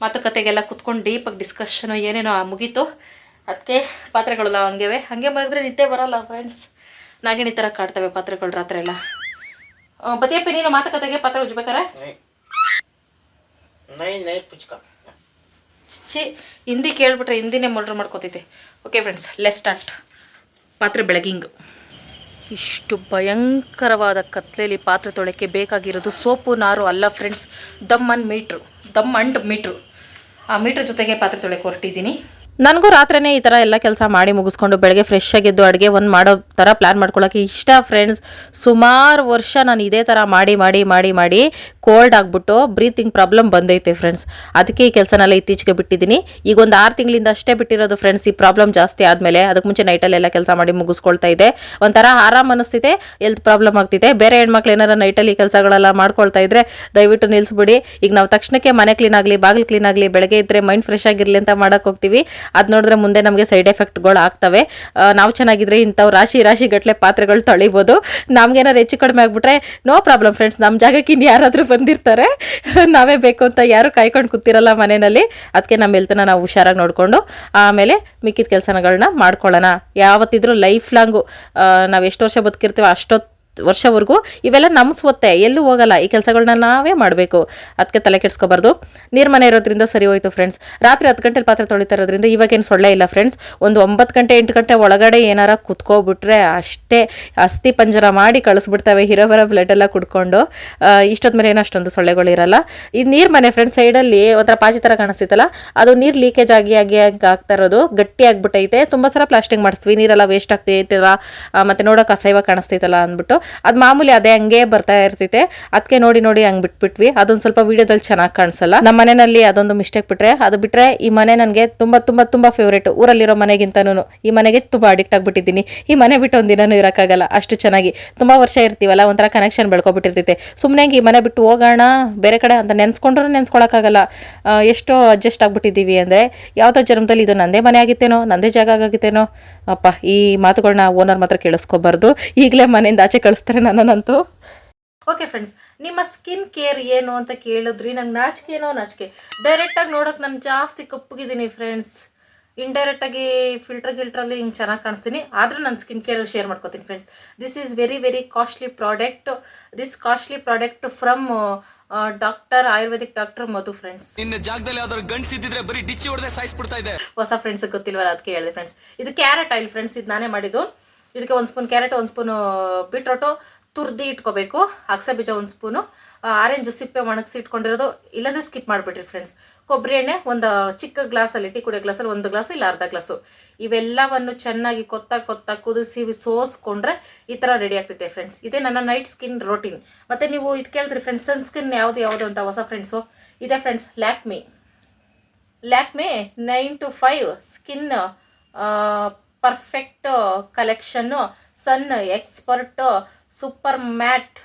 A: ಮಾತುಕತೆಗೆಲ್ಲ ಕುತ್ಕೊಂಡು ಡೀಪಾಗಿ ಡಿಸ್ಕಷನು ಏನೇನೋ ಮುಗೀತು. ಅದಕ್ಕೆ ಪಾತ್ರೆಗಳೆಲ್ಲ ಹಂಗೆವೆ. ಹಾಗೆ ಮಲಗಿದ್ರೆ ನಿದ್ದೆ ಬರೋಲ್ಲ ಫ್ರೆಂಡ್ಸ್ ನಾಗೇಣಿ ಥರ ಕಾಡ್ತವೆ ಪಾತ್ರೆಗಳು ರಾತ್ರಿ ಎಲ್ಲ ಬದಿಯಪ್ಪ ನೀನು ಮಾತುಕತೆಗೆ ಪಾತ್ರೆ ಉಜ್ಬೇಕಾರೆ?
C: ನೈ ನೈ ಪುಚ್ಕ
A: ಚಿ ಹಿಂದಿ ಕೇಳ್ಬಿಟ್ರೆ ಹಿಂದಿನೇ ಮರ್ಡ್ರ್ ಮಾಡ್ಕೋತೈತೆ. ಓಕೆ ಫ್ರೆಂಡ್ಸ್ ಲೆಸ್ ಸ್ಟಾರ್ಟ್ ಪಾತ್ರೆ ಬೆಳಗಿಂಗ್. ಇಷ್ಟು ಭಯಂಕರವಾದ ಕತ್ಲೆಯಲ್ಲಿ ಪಾತ್ರೆ ತೊಳೆಕ್ಕೆ ಬೇಕಾಗಿರೋದು ಸೋಪು, ನಾರು ಅಲ್ಲ ಫ್ರೆಂಡ್ಸ್ ದಮ್ ಅಂಡ್ ಮೀಟ್ರು, ದಮ್ ಅಂಡ್ ಮೀಟ್ರು. ಆ ಮೀಟ್ರ್ ಜೊತೆಗೆ ಪಾತ್ರೆ ತೊಳೆಕ್ಕೆ ಹೊರಟಿದ್ದೀನಿ. ನನಗೂ ರಾತ್ರಿನೇ ಈ ಥರ ಎಲ್ಲ ಕೆಲಸ ಮಾಡಿ ಮುಗಿಸ್ಕೊಂಡು ಬೆಳಗ್ಗೆ ಫ್ರೆಶ್ ಆಗಿದ್ದು ಅಡುಗೆ ಒಂದು ಮಾಡೋ ಥರ ಪ್ಲ್ಯಾನ್ ಮಾಡ್ಕೊಳ್ಳೋಕೆ ಇಷ್ಟ ಫ್ರೆಂಡ್ಸ್ ಸುಮಾರು ವರ್ಷ ನಾನು ಇದೇ ಥರ ಮಾಡಿ ಮಾಡಿ ಮಾಡಿ ಮಾಡಿ ಕೋಲ್ಡ್ ಆಗಿಬಿಟ್ಟು ಬ್ರೀತಿಂಗ್ ಪ್ರಾಬ್ಲಮ್ ಬಂದೈತೆ ಫ್ರೆಂಡ್ಸ್ ಅದಕ್ಕೆ ಈ ಕೆಲಸನೆಲ್ಲ ಇತ್ತೀಚೆಗೆ ಬಿಟ್ಟಿದ್ದೀನಿ. ಈಗ ಒಂದು ಆರು ತಿಂಗಳಿಂದ ಅಷ್ಟೇ ಬಿಟ್ಟಿರೋದು ಫ್ರೆಂಡ್ಸ್ ಈ ಪ್ರಾಬ್ಲಮ್ ಜಾಸ್ತಿ ಆದಮೇಲೆ ಅದಕ್ಕೆ ಮುಂಚೆ ನೈಟಲ್ಲೆಲ್ಲ ಕೆಲಸ ಮಾಡಿ ಮುಗಿಸ್ಕೊಳ್ತಾ ಇದೆ. ಒಂಥರ ಆರಾಮ್ ಅನ್ನಿಸ್ತಿದೆ ಎಲ್ತ್ ಪ್ರಾಬ್ಲಮ್ ಆಗ್ತಿದೆ. ಬೇರೆ ಹೆಣ್ಮಕ್ಳು ಏನಾರ ನೈಟಲ್ಲಿ ಕೆಲಸಗಳೆಲ್ಲ ಮಾಡ್ಕೊಳ್ತಾ ಇದ್ದರೆ ದಯವಿಟ್ಟು ನಿಲ್ಲಿಸ್ಬಿಡಿ ಈಗ ನಾವು ತಕ್ಷಣಕ್ಕೆ ಮನೆ ಕ್ಲೀನ್ ಆಗಲಿ, ಬಾಗಿಲು ಕ್ಲೀನ್ ಆಗಲಿ, ಬೆಳಗ್ಗೆ ಇದ್ದರೆ ಮೈಂಡ್ ಫ್ರೆಶ್ ಆಗಿರಲಿ ಅಂತ ಮಾಡೋಕ್ಕೆ ಹೋಗ್ತೀವಿ. ಅದು ನೋಡಿದ್ರೆ ಮುಂದೆ ನಮಗೆ ಸೈಡ್ ಎಫೆಕ್ಟ್ಗಳು ಆಗ್ತವೆ. ನಾವು ಚೆನ್ನಾಗಿದ್ರೆ ಇಂಥವು ರಾಶಿ ರಾಶಿ ಗಟ್ಟಲೆ ಪಾತ್ರೆಗಳು ತೊಳಿಬೋದು. ನಮ್ಗೇನಾದ್ರು ಹೆಚ್ಚು ಕಡಿಮೆ ಆಗಿಬಿಟ್ರೆ ನೋ ಪ್ರಾಬ್ಲಮ್ ಫ್ರೆಂಡ್ಸ್ ನಮ್ಮ ಜಾಗಕ್ಕೆ ಇನ್ನು ಯಾರಾದರೂ ಬಂದಿರ್ತಾರೆ. ನಾವೇ ಬೇಕು ಅಂತ ಯಾರು ಕಾಯ್ಕೊಂಡು ಕೂತಿರಲ್ಲ ಮನೆಯಲ್ಲಿ. ಅದಕ್ಕೆ ನಮ್ಮ ಹೆಲ್ತನ್ನ ನಾವು ಹುಷಾರಾಗಿ ನೋಡಿಕೊಂಡು, ಆಮೇಲೆ ಮಿಕ್ಕಿದ ಕೆಲಸಗಳನ್ನ ಮಾಡ್ಕೊಳ್ಳೋಣ. ಯಾವತ್ತಿದ್ರೂ ಲೈಫ್ ಲಾಂಗು ನಾವು ಎಷ್ಟು ವರ್ಷ ಬದುಕಿರ್ತೀವೋ ಅಷ್ಟೊತ್ತು ವರ್ಷವರೆಗೂ ಇವೆಲ್ಲ ನಮ್ಮ ಸ್ವತ್ತೆ, ಎಲ್ಲೂ ಹೋಗಲ್ಲ, ಈ ಕೆಲಸಗಳನ್ನ ನಾವೇ ಮಾಡಬೇಕು. ಅದಕ್ಕೆ ತಲೆ ಕೆಡಿಸ್ಕೋಬಾರ್ದು. ನೀರು ಮನೆ ಇರೋದ್ರಿಂದ ಸರಿ ಹೋಯ್ತು ಫ್ರೆಂಡ್ಸ್ ರಾತ್ರಿ ಹತ್ತು ಗಂಟೆಲಿ ಪಾತ್ರೆ ತೊಳಿತಾ ಇರೋದ್ರಿಂದ ಇವಾಗೇನು ಸೊಳ್ಳೆ ಇಲ್ಲ ಫ್ರೆಂಡ್ಸ್ ಒಂದು ಒಂಬತ್ತು ಗಂಟೆ, ಎಂಟು ಗಂಟೆ ಒಳಗಡೆ ಏನಾರ ಕುತ್ಕೋಬಿಟ್ರೆ ಅಷ್ಟೇ ಅಸ್ಥಿ ಪಂಜರ ಮಾಡಿ ಕಳಿಸ್ಬಿಡ್ತವೆ ಹಿರೋಬರ ಬ್ಲಡ್ ಎಲ್ಲ ಕುಡ್ಕೊಂಡು. ಇಷ್ಟೊತ್ತ ಮೇಲೆ ಏನೋ ಅಷ್ಟೊಂದು ಸೊಳ್ಳೆಗಳಿರಲ್ಲ ಇದು ನೀರು ಮನೆ ಫ್ರೆಂಡ್ಸ್ ಸೈಡಲ್ಲಿ ಒಂಥರ ಪಾಚಿ ಥರ ಕಾಣಿಸ್ತಿತ್ತಲ್ಲ, ಅದು ನೀರು ಲೀಕೇಜ್ ಆಗಿ ಆಗಿ ಆಗಿ ಆಗ್ತಾ ಇರೋದು. ಗಟ್ಟಿ ಆಗ್ಬಿಟ್ಟೈತೆ. ತುಂಬ ಸಲ ಪ್ಲಾಸ್ಟಿಕ್ ಮಾಡಿಸ್ತೀವಿ, ನೀರೆಲ್ಲ ವೇಸ್ಟ್ ಆಗ್ತೈತಲ್ಲ ಮತ್ತು ನೋಡೋಕೆ ಅಸಹ್ಯವಾಗಿ ಕಾಣಿಸ್ತೈತಲ್ಲ ಅಂದ್ಬಿಟ್ಟು. ಅದು ಮಾಮೂಲಿ ಅದೇ ಹಂಗೆ ಬರ್ತಾ ಇರ್ತೈತೆ. ಅದಕ್ಕೆ ನೋಡಿ ನೋಡಿ ಹಂಗೆ ಬಿಟ್ಬಿಟ್ವಿ. ಅದೊಂದು ಸ್ವಲ್ಪ ವಿಡಿಯೋದಲ್ಲಿ ಚೆನ್ನಾಗಿ ಕಾಣಿಸಲ್ಲ. ನಮ್ಮ ಮನೆಯಲ್ಲಿ ಅದೊಂದು ಮಿಸ್ಟೇಕ್ ಬಿಟ್ರೆ, ಅದು ಬಿಟ್ರೆ ಈ ಮನೆ ನನಗೆ ತುಂಬ ತುಂಬ ತುಂಬ ಫೇವ್ರೇಟ್ ಊರಲ್ಲಿರೋ ಮನೆಗಿಂತನೂ ಈ ಮನೆಗೆ ತುಂಬ ಅಡಿಕ್ಟ್ ಆಗಿಬಿಟ್ಟಿದ್ದೀನಿ. ಈ ಮನೆ ಬಿಟ್ಟು ಒಂದು ದಿನನೂ ಇರೋಕ್ಕಾಗಲ್ಲ. ಅಷ್ಟು ಚೆನ್ನಾಗಿ. ತುಂಬ ವರ್ಷ ಇರ್ತೀವಲ್ಲ, ಒಂಥರ ಕನೆಕ್ಷನ್ ಬೆಳ್ಕೊಬಿಟ್ಟಿರ್ತೈತೆ. ಸುಮ್ಮನೆ ಈ ಮನೆ ಬಿಟ್ಟು ಹೋಗೋಣ, ಬೇರೆ ಕಡೆ ಅಂತ ನೆನ್ಸ್ಕೊಂಡ್ರೂ ನೆನ್ಸ್ಕೊಳಕ್ಕಾಗಲ್ಲ. ಎಷ್ಟೋ ಅಡ್ಜಸ್ಟ್ ಆಗ್ಬಿಟ್ಟಿದ್ದೀವಿ ಅಂದರೆ, ಯಾವುದೋ ಜನ್ಮದಲ್ಲಿ ಇದು ನಂದೇ ಮನೆ ಆಗಿತ್ತೇನೋ, ನಂದೇ ಜಾಗ ಆಗಿತ್ತೇನೋ. ಅಪ್ಪ, ಈ ಮಾತುಗಳನ್ನ ಓನರ್ ಮಾತ್ರ ಕೇಳಿಸ್ಕೋಬಾರ್ದು. ಈಗಲೇ ಮನೆಯಿಂದ ಆಚೆ ಕಳಿಸ್ತಾರೆ ನನ್ನನ್ನಂತೂ ಓಕೆ ಫ್ರೆಂಡ್ಸ್ ನಿಮ್ಮ ಸ್ಕಿನ್ ಕೇರ್ ಏನು ಅಂತ ಕೇಳಿದ್ರಿ? ನಂಗೆ ನಾಚಿಕೆ ಏನೋ ನಾಚಿಕೆ. ಡೈರೆಕ್ಟಾಗಿ ನೋಡೋಕೆ ನಾನು ಜಾಸ್ತಿ ಕಪ್ಪುಗಿದ್ದೀನಿ ಫ್ರೆಂಡ್ಸ್ ಇಂಡೈರೆಕ್ಟಾಗಿ ಫಿಲ್ಟರ್ ಗಿಲ್ಟ್ರಲ್ಲಿ ಹಿಂಗೆ ಚೆನ್ನಾಗಿ ಕಾಣಿಸ್ತೀನಿ. ಆದರೂ ನನ್ನ ಸ್ಕಿನ್ ಕೇರ್ ಶೇರ್ ಮಾಡ್ಕೋತೀನಿ friends this is very very costly product this costly product from doctor ayurvedic doctor Madhu friends
F: ನಿನ್ನ ಜಾಗದಲ್ಲಿ ಯಾವ್ದಾದ್ರು ಗಂಡ್ಸ್ ಇದ್ದಿದ್ರೆ ಬರೀ ಡಿಚ್ಚಿ ಹೊಡೆದೇ ಸಾಯಿಸ್ಬಿಡ್ತಾ ಇದೆ
A: ಹೊಸ ಫ್ರೆಂಡ್ಸ್ ಗೊತ್ತಿಲ್ವಲ್ಲ ಅದಕ್ಕೆ ಹೇಳಿದೆ ಫ್ರೆಂಡ್ಸ್ ಇದು ಕ್ಯಾರೆಟ್ ಆಯಿಲ್ ಫ್ರೆಂಡ್ಸ್ ಇದು ನಾನೇ ಮಾಡಿದ್ದು. ಇದಕ್ಕೆ ಒಂದು ಸ್ಪೂನ್ ಕ್ಯಾರೆಟ್, ಒಂದು ಸ್ಪೂನು ಬೀಟ್ರೋಟು ತುರ್ದಿ ಇಟ್ಕೋಬೇಕು. ಅಗಸೆ ಬೀಜ ಒಂದು ಸ್ಪೂನು. ಆರೆಂಜ್ ಸಿಪ್ಪೆ ಒಣಗಿಸಿ ಇಟ್ಕೊಂಡಿರೋದು. ಇಲ್ಲದೇ ಸ್ಕಿಪ್ ಮಾಡಿಬಿಟ್ರಿ ಫ್ರೆಂಡ್ಸ್ ಕೊಬ್ಬರಿ ಎಣ್ಣೆ ಒಂದು ಚಿಕ್ಕ ಗ್ಲಾಸಲ್ಲಿ, ಟೀ ಕುಡಿಯೋ ಗ್ಲಾಸಲ್ಲಿ ಒಂದು ಗ್ಲಾಸು ಇಲ್ಲ ಅರ್ಧ ಗ್ಲಾಸು. ಇವೆಲ್ಲವನ್ನು ಚೆನ್ನಾಗಿ ಕೊತ್ತ ಕೊತ್ತ ಕುದಿಸಿ ಸೋಸ್ಕೊಂಡ್ರೆ ಈ ಥರ ರೆಡಿ ಆಗ್ತೈತೆ ಫ್ರೆಂಡ್ಸ್ ಇದೇ ನನ್ನ ನೈಟ್ ಸ್ಕಿನ್ ರೋಟೀನ್ ಮತ್ತು ನೀವು ಇದು ಕೇಳಿದ್ರಿ ಫ್ರೆಂಡ್ಸ್ ಸನ್ ಸ್ಕಿನ್ ಯಾವುದು ಯಾವುದು ಅಂತ ಹೊಸ ಫ್ರೆಂಡ್ಸು ಇದೆ friends Lakme Lakme nine to five skin perfect collection sun expert super matte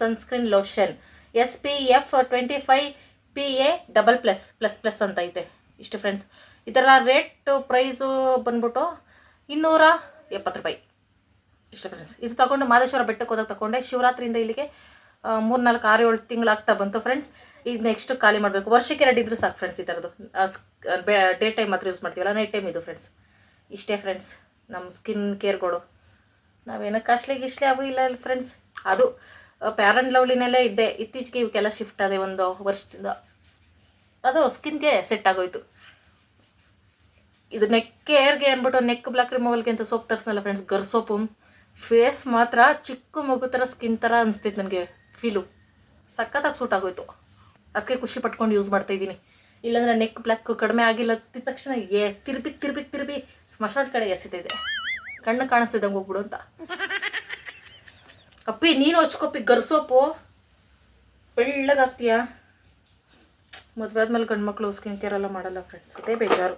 A: sunscreen lotion S P F twenty five P A double plus plus plus ಅಂತ ಇದೆ ಇಷ್ಟು ಫ್ರೆಂಡ್ಸ್ ಇದರ ರೇಟ್ ಪ್ರೈಸು ಬಂದ್ಬಿಟ್ಟು ಇನ್ನೂರ ಎಪ್ಪತ್ತು ರೂಪಾಯಿ. ಇಷ್ಟು ಫ್ರೆಂಡ್ಸ್ ಇದು ತಗೊಂಡು ಮಾದೇಶ್ವರ ಬೆಟ್ಟಕ್ಕೆ ಹೋದಾಗ ತಗೊಂಡೆ. ಶಿವರಾತ್ರಿಯಿಂದ ಇಲ್ಲಿಗೆ ಮೂರು ನಾಲ್ಕು ಆರು ಏಳು ತಿಂಗಳಾಗ್ತಾ ಬಂತು ಫ್ರೆಂಡ್ಸ್ ಈಗ ನೆಕ್ಸ್ಟ್ ಖಾಲಿ ಮಾಡಬೇಕು. ವರ್ಷಕ್ಕೆ ಎರಡು ಇದ್ರೂ ಸಾಕು ಫ್ರೆಂಡ್ಸ್ ಈ ಥರದ್ದು ಡೇ ಟೈಮ್ ಮಾತ್ರ ಯೂಸ್ ಮಾಡ್ತೀವಲ್ಲ ನೈಟ್ ಟೈಮ್ ಇದು ಫ್ರೆಂಡ್ಸ್ ಇಷ್ಟೇ ಫ್ರೆಂಡ್ಸ್ ನಮ್ಮ ಸ್ಕಿನ್ ಕೇರ್ಗಳು ನಾವೇನೋ ಕಾಸ್ಟ್ಲಿ ಗಿಸ್ಟ್ಲಿ ಅವು ಇಲ್ಲ ಫ್ರೆಂಡ್ಸ್ ಅದು ಪ್ಯಾರನ್ ಲವ್ಲಿನಲ್ಲೇ ಇದ್ದೆ. ಇತ್ತೀಚೆಗೆ ಇವಕ್ಕೆಲ್ಲ ಶಿಫ್ಟ್ ಆದೆ ಒಂದು ವರ್ಷದಿಂದ. ಅದು ಸ್ಕಿನ್ಗೆ ಸೆಟ್ ಆಗೋಯ್ತು. ಇದು ನೆಕ್ ಕೇರ್ಗೆ ಅಂದ್ಬಿಟ್ಟು ನೆಕ್ ಬ್ಲಾಕ್ ರಿಮೂವಲ್ಗೆ ಅಂತ ಸೋಪ್ ತರಿಸ್ನಲ್ಲ ಫ್ರೆಂಡ್ಸ್ ಗರ್ ಸೋಪು ಫೇಸ್ ಮಾತ್ರ ಚಿಕ್ಕ ಮಗು ಥರ ಸ್ಕಿನ್ ಥರ ಅನಿಸ್ತಿತ್ತು ನನಗೆ ಫೀಲು ಸಖತ್ತಾಗಿ ಸೂಟ್ ಆಗೋಯ್ತು. ಅದಕ್ಕೆ ಖುಷಿ ಪಟ್ಕೊಂಡು ಯೂಸ್ ಮಾಡ್ತಾ ಇದ್ದೀನಿ. ಇಲ್ಲಾಂದ್ರೆ ನೆಕ್ ಬ್ಲ್ಯಾಕ್ ಕಡಿಮೆ ಆಗಿಲ್ಲ ತಿದ್ದ ತಕ್ಷಣ ಏ, ತಿರುಪಿ ತಿರುಪಿ ತಿರುಪಿ ಸ್ಮಶಾನ್ ಕಡೆ ಎಸಿತಿದೆ. ಕಣ್ಣು ಕಾಣಿಸ್ತಿದ್ದಂಗೆ ಹೋಗ್ಬಿಡು ಅಂತ. ಅಪ್ಪಿ, ನೀನು ಹಚ್ಕೊಪ್ಪಿ, ಗರ್ಸೋಪು. ಬೆಳ್ಳಗಾಗ್ತೀಯ? ಮದುವೆ ಆದ್ಮೇಲೆ ಗಂಡು ಮಕ್ಕಳು ಸ್ಕಿನ್ ಕೇರ್ ಎಲ್ಲ ಮಾಡಲ್ಲ ಫ್ರೆಂಡ್ಸ್ ಅದೇ ಬೇಜಾರು.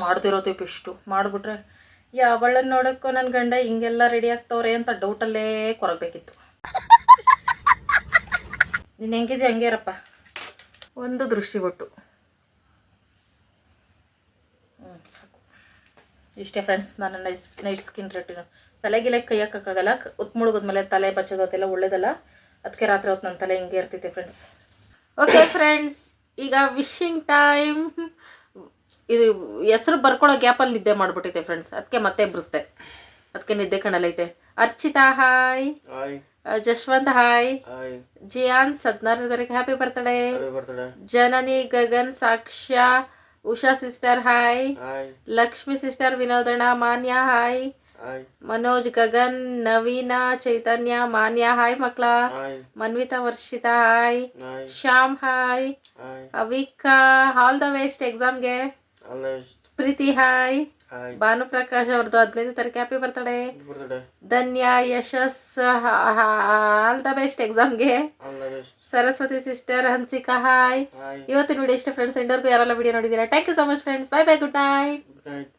A: ಮಾಡ್ದಿರೋದು ಬೆಸ್ಟು. ಮಾಡಿಬಿಟ್ರೆ ಯಾವಳನ್ನ ನೋಡೋಕ್ಕೂ ನನ್ನ ಗಂಡ ಹಿಂಗೆಲ್ಲ ರೆಡಿ ಆಗ್ತವ್ರೆ ಅಂತ ಡೌಟಲ್ಲೇ ಕೊರಗಬೇಕಿತ್ತು. ನೀನು ಹೆಂಗಿದ್ಯಾ? ಹಂಗೆ ಇರಪ್ಪ ಒಂದು ದೃಷ್ಟಿ ಬಿಟ್ಟು ಹ್ಞೂ ಸಾಕು. ಇಷ್ಟೇ ಫ್ರೆಂಡ್ಸ್ ನಾನು ನೈಸ್ ನೈಟ್ ಸ್ಕಿನ್ ರೆಟಿನ ತಲೆಗಿಲೆ ಕೈ ಹಾಕೋಕ್ಕಾಗಲ್ಲ ಉತ್ ಮುಳುಗಿದ್ಮೇಲೆ ತಲೆ ಬಚ್ಚೋದು ಅದೆಲ್ಲ ಒಳ್ಳೇದಲ್ಲ. ಅದಕ್ಕೆ ರಾತ್ರಿ ಹೊತ್ತು ನನ್ನ ತಲೆ ಹಿಂಗೆ ಇರ್ತೈತೆ ಫ್ರೆಂಡ್ಸ್ ಓಕೆ ಫ್ರೆಂಡ್ಸ್ ಈಗ ವಿಶಿಂಗ್ ಟೈಮ್ ಇದು ಹೆಸರು ಬರ್ಕೊಳ್ಳೋ ಗ್ಯಾಪಲ್ಲಿ ನಿದ್ದೆ ಮಾಡಿಬಿಟ್ಟಿದೆ ಫ್ರೆಂಡ್ಸ್ ಅದಕ್ಕೆ ಮತ್ತೆ ಎಬ್ರಿಸ್ದೆ. ಅದಕ್ಕೆ ನಿದ್ದೆ ಕಣಲೈತೆ Archita hi Jashwanth hi
C: hi
A: Jiyan ಹದಿನಾರನೇ ತಾರೀಕು happy birthday
C: happy birthday
A: Janani Gagan Sakshya Usha sister hi
C: hi
A: Lakshmi sister ವಿನೋದಣ್ಣ Manya hi
C: hi
A: Manoj Gagan Naveena Chaitanya Manya hi ಮಕ್ಳ
C: hi
A: Manvita Varshita hi
C: hi
A: Shyam hi
C: hi
A: Avika all the best ಎಕ್ಸಾಮ್ಗೆ
C: all
A: Preethi hi
C: hi
A: Bhanuprakash ಅವ್ರದ್ದು ಹದಿನೈದು ತಾರೀಕು happy birthday Dhanya Yashas all the best ಎಕ್ಸಾಮ್ಗೆ Saraswati sister Hansika hi
C: ಇವತ್ತು
A: ನೋಡಿ video ಇಷ್ಟ friends ಎಂಡರ್ಗೂ ಯಾರೆಲ್ಲ ವಿಡಿಯೋ ನೋಡಿದ್ದೀರಾ? Thank you so much friends bye bye good night
C: good night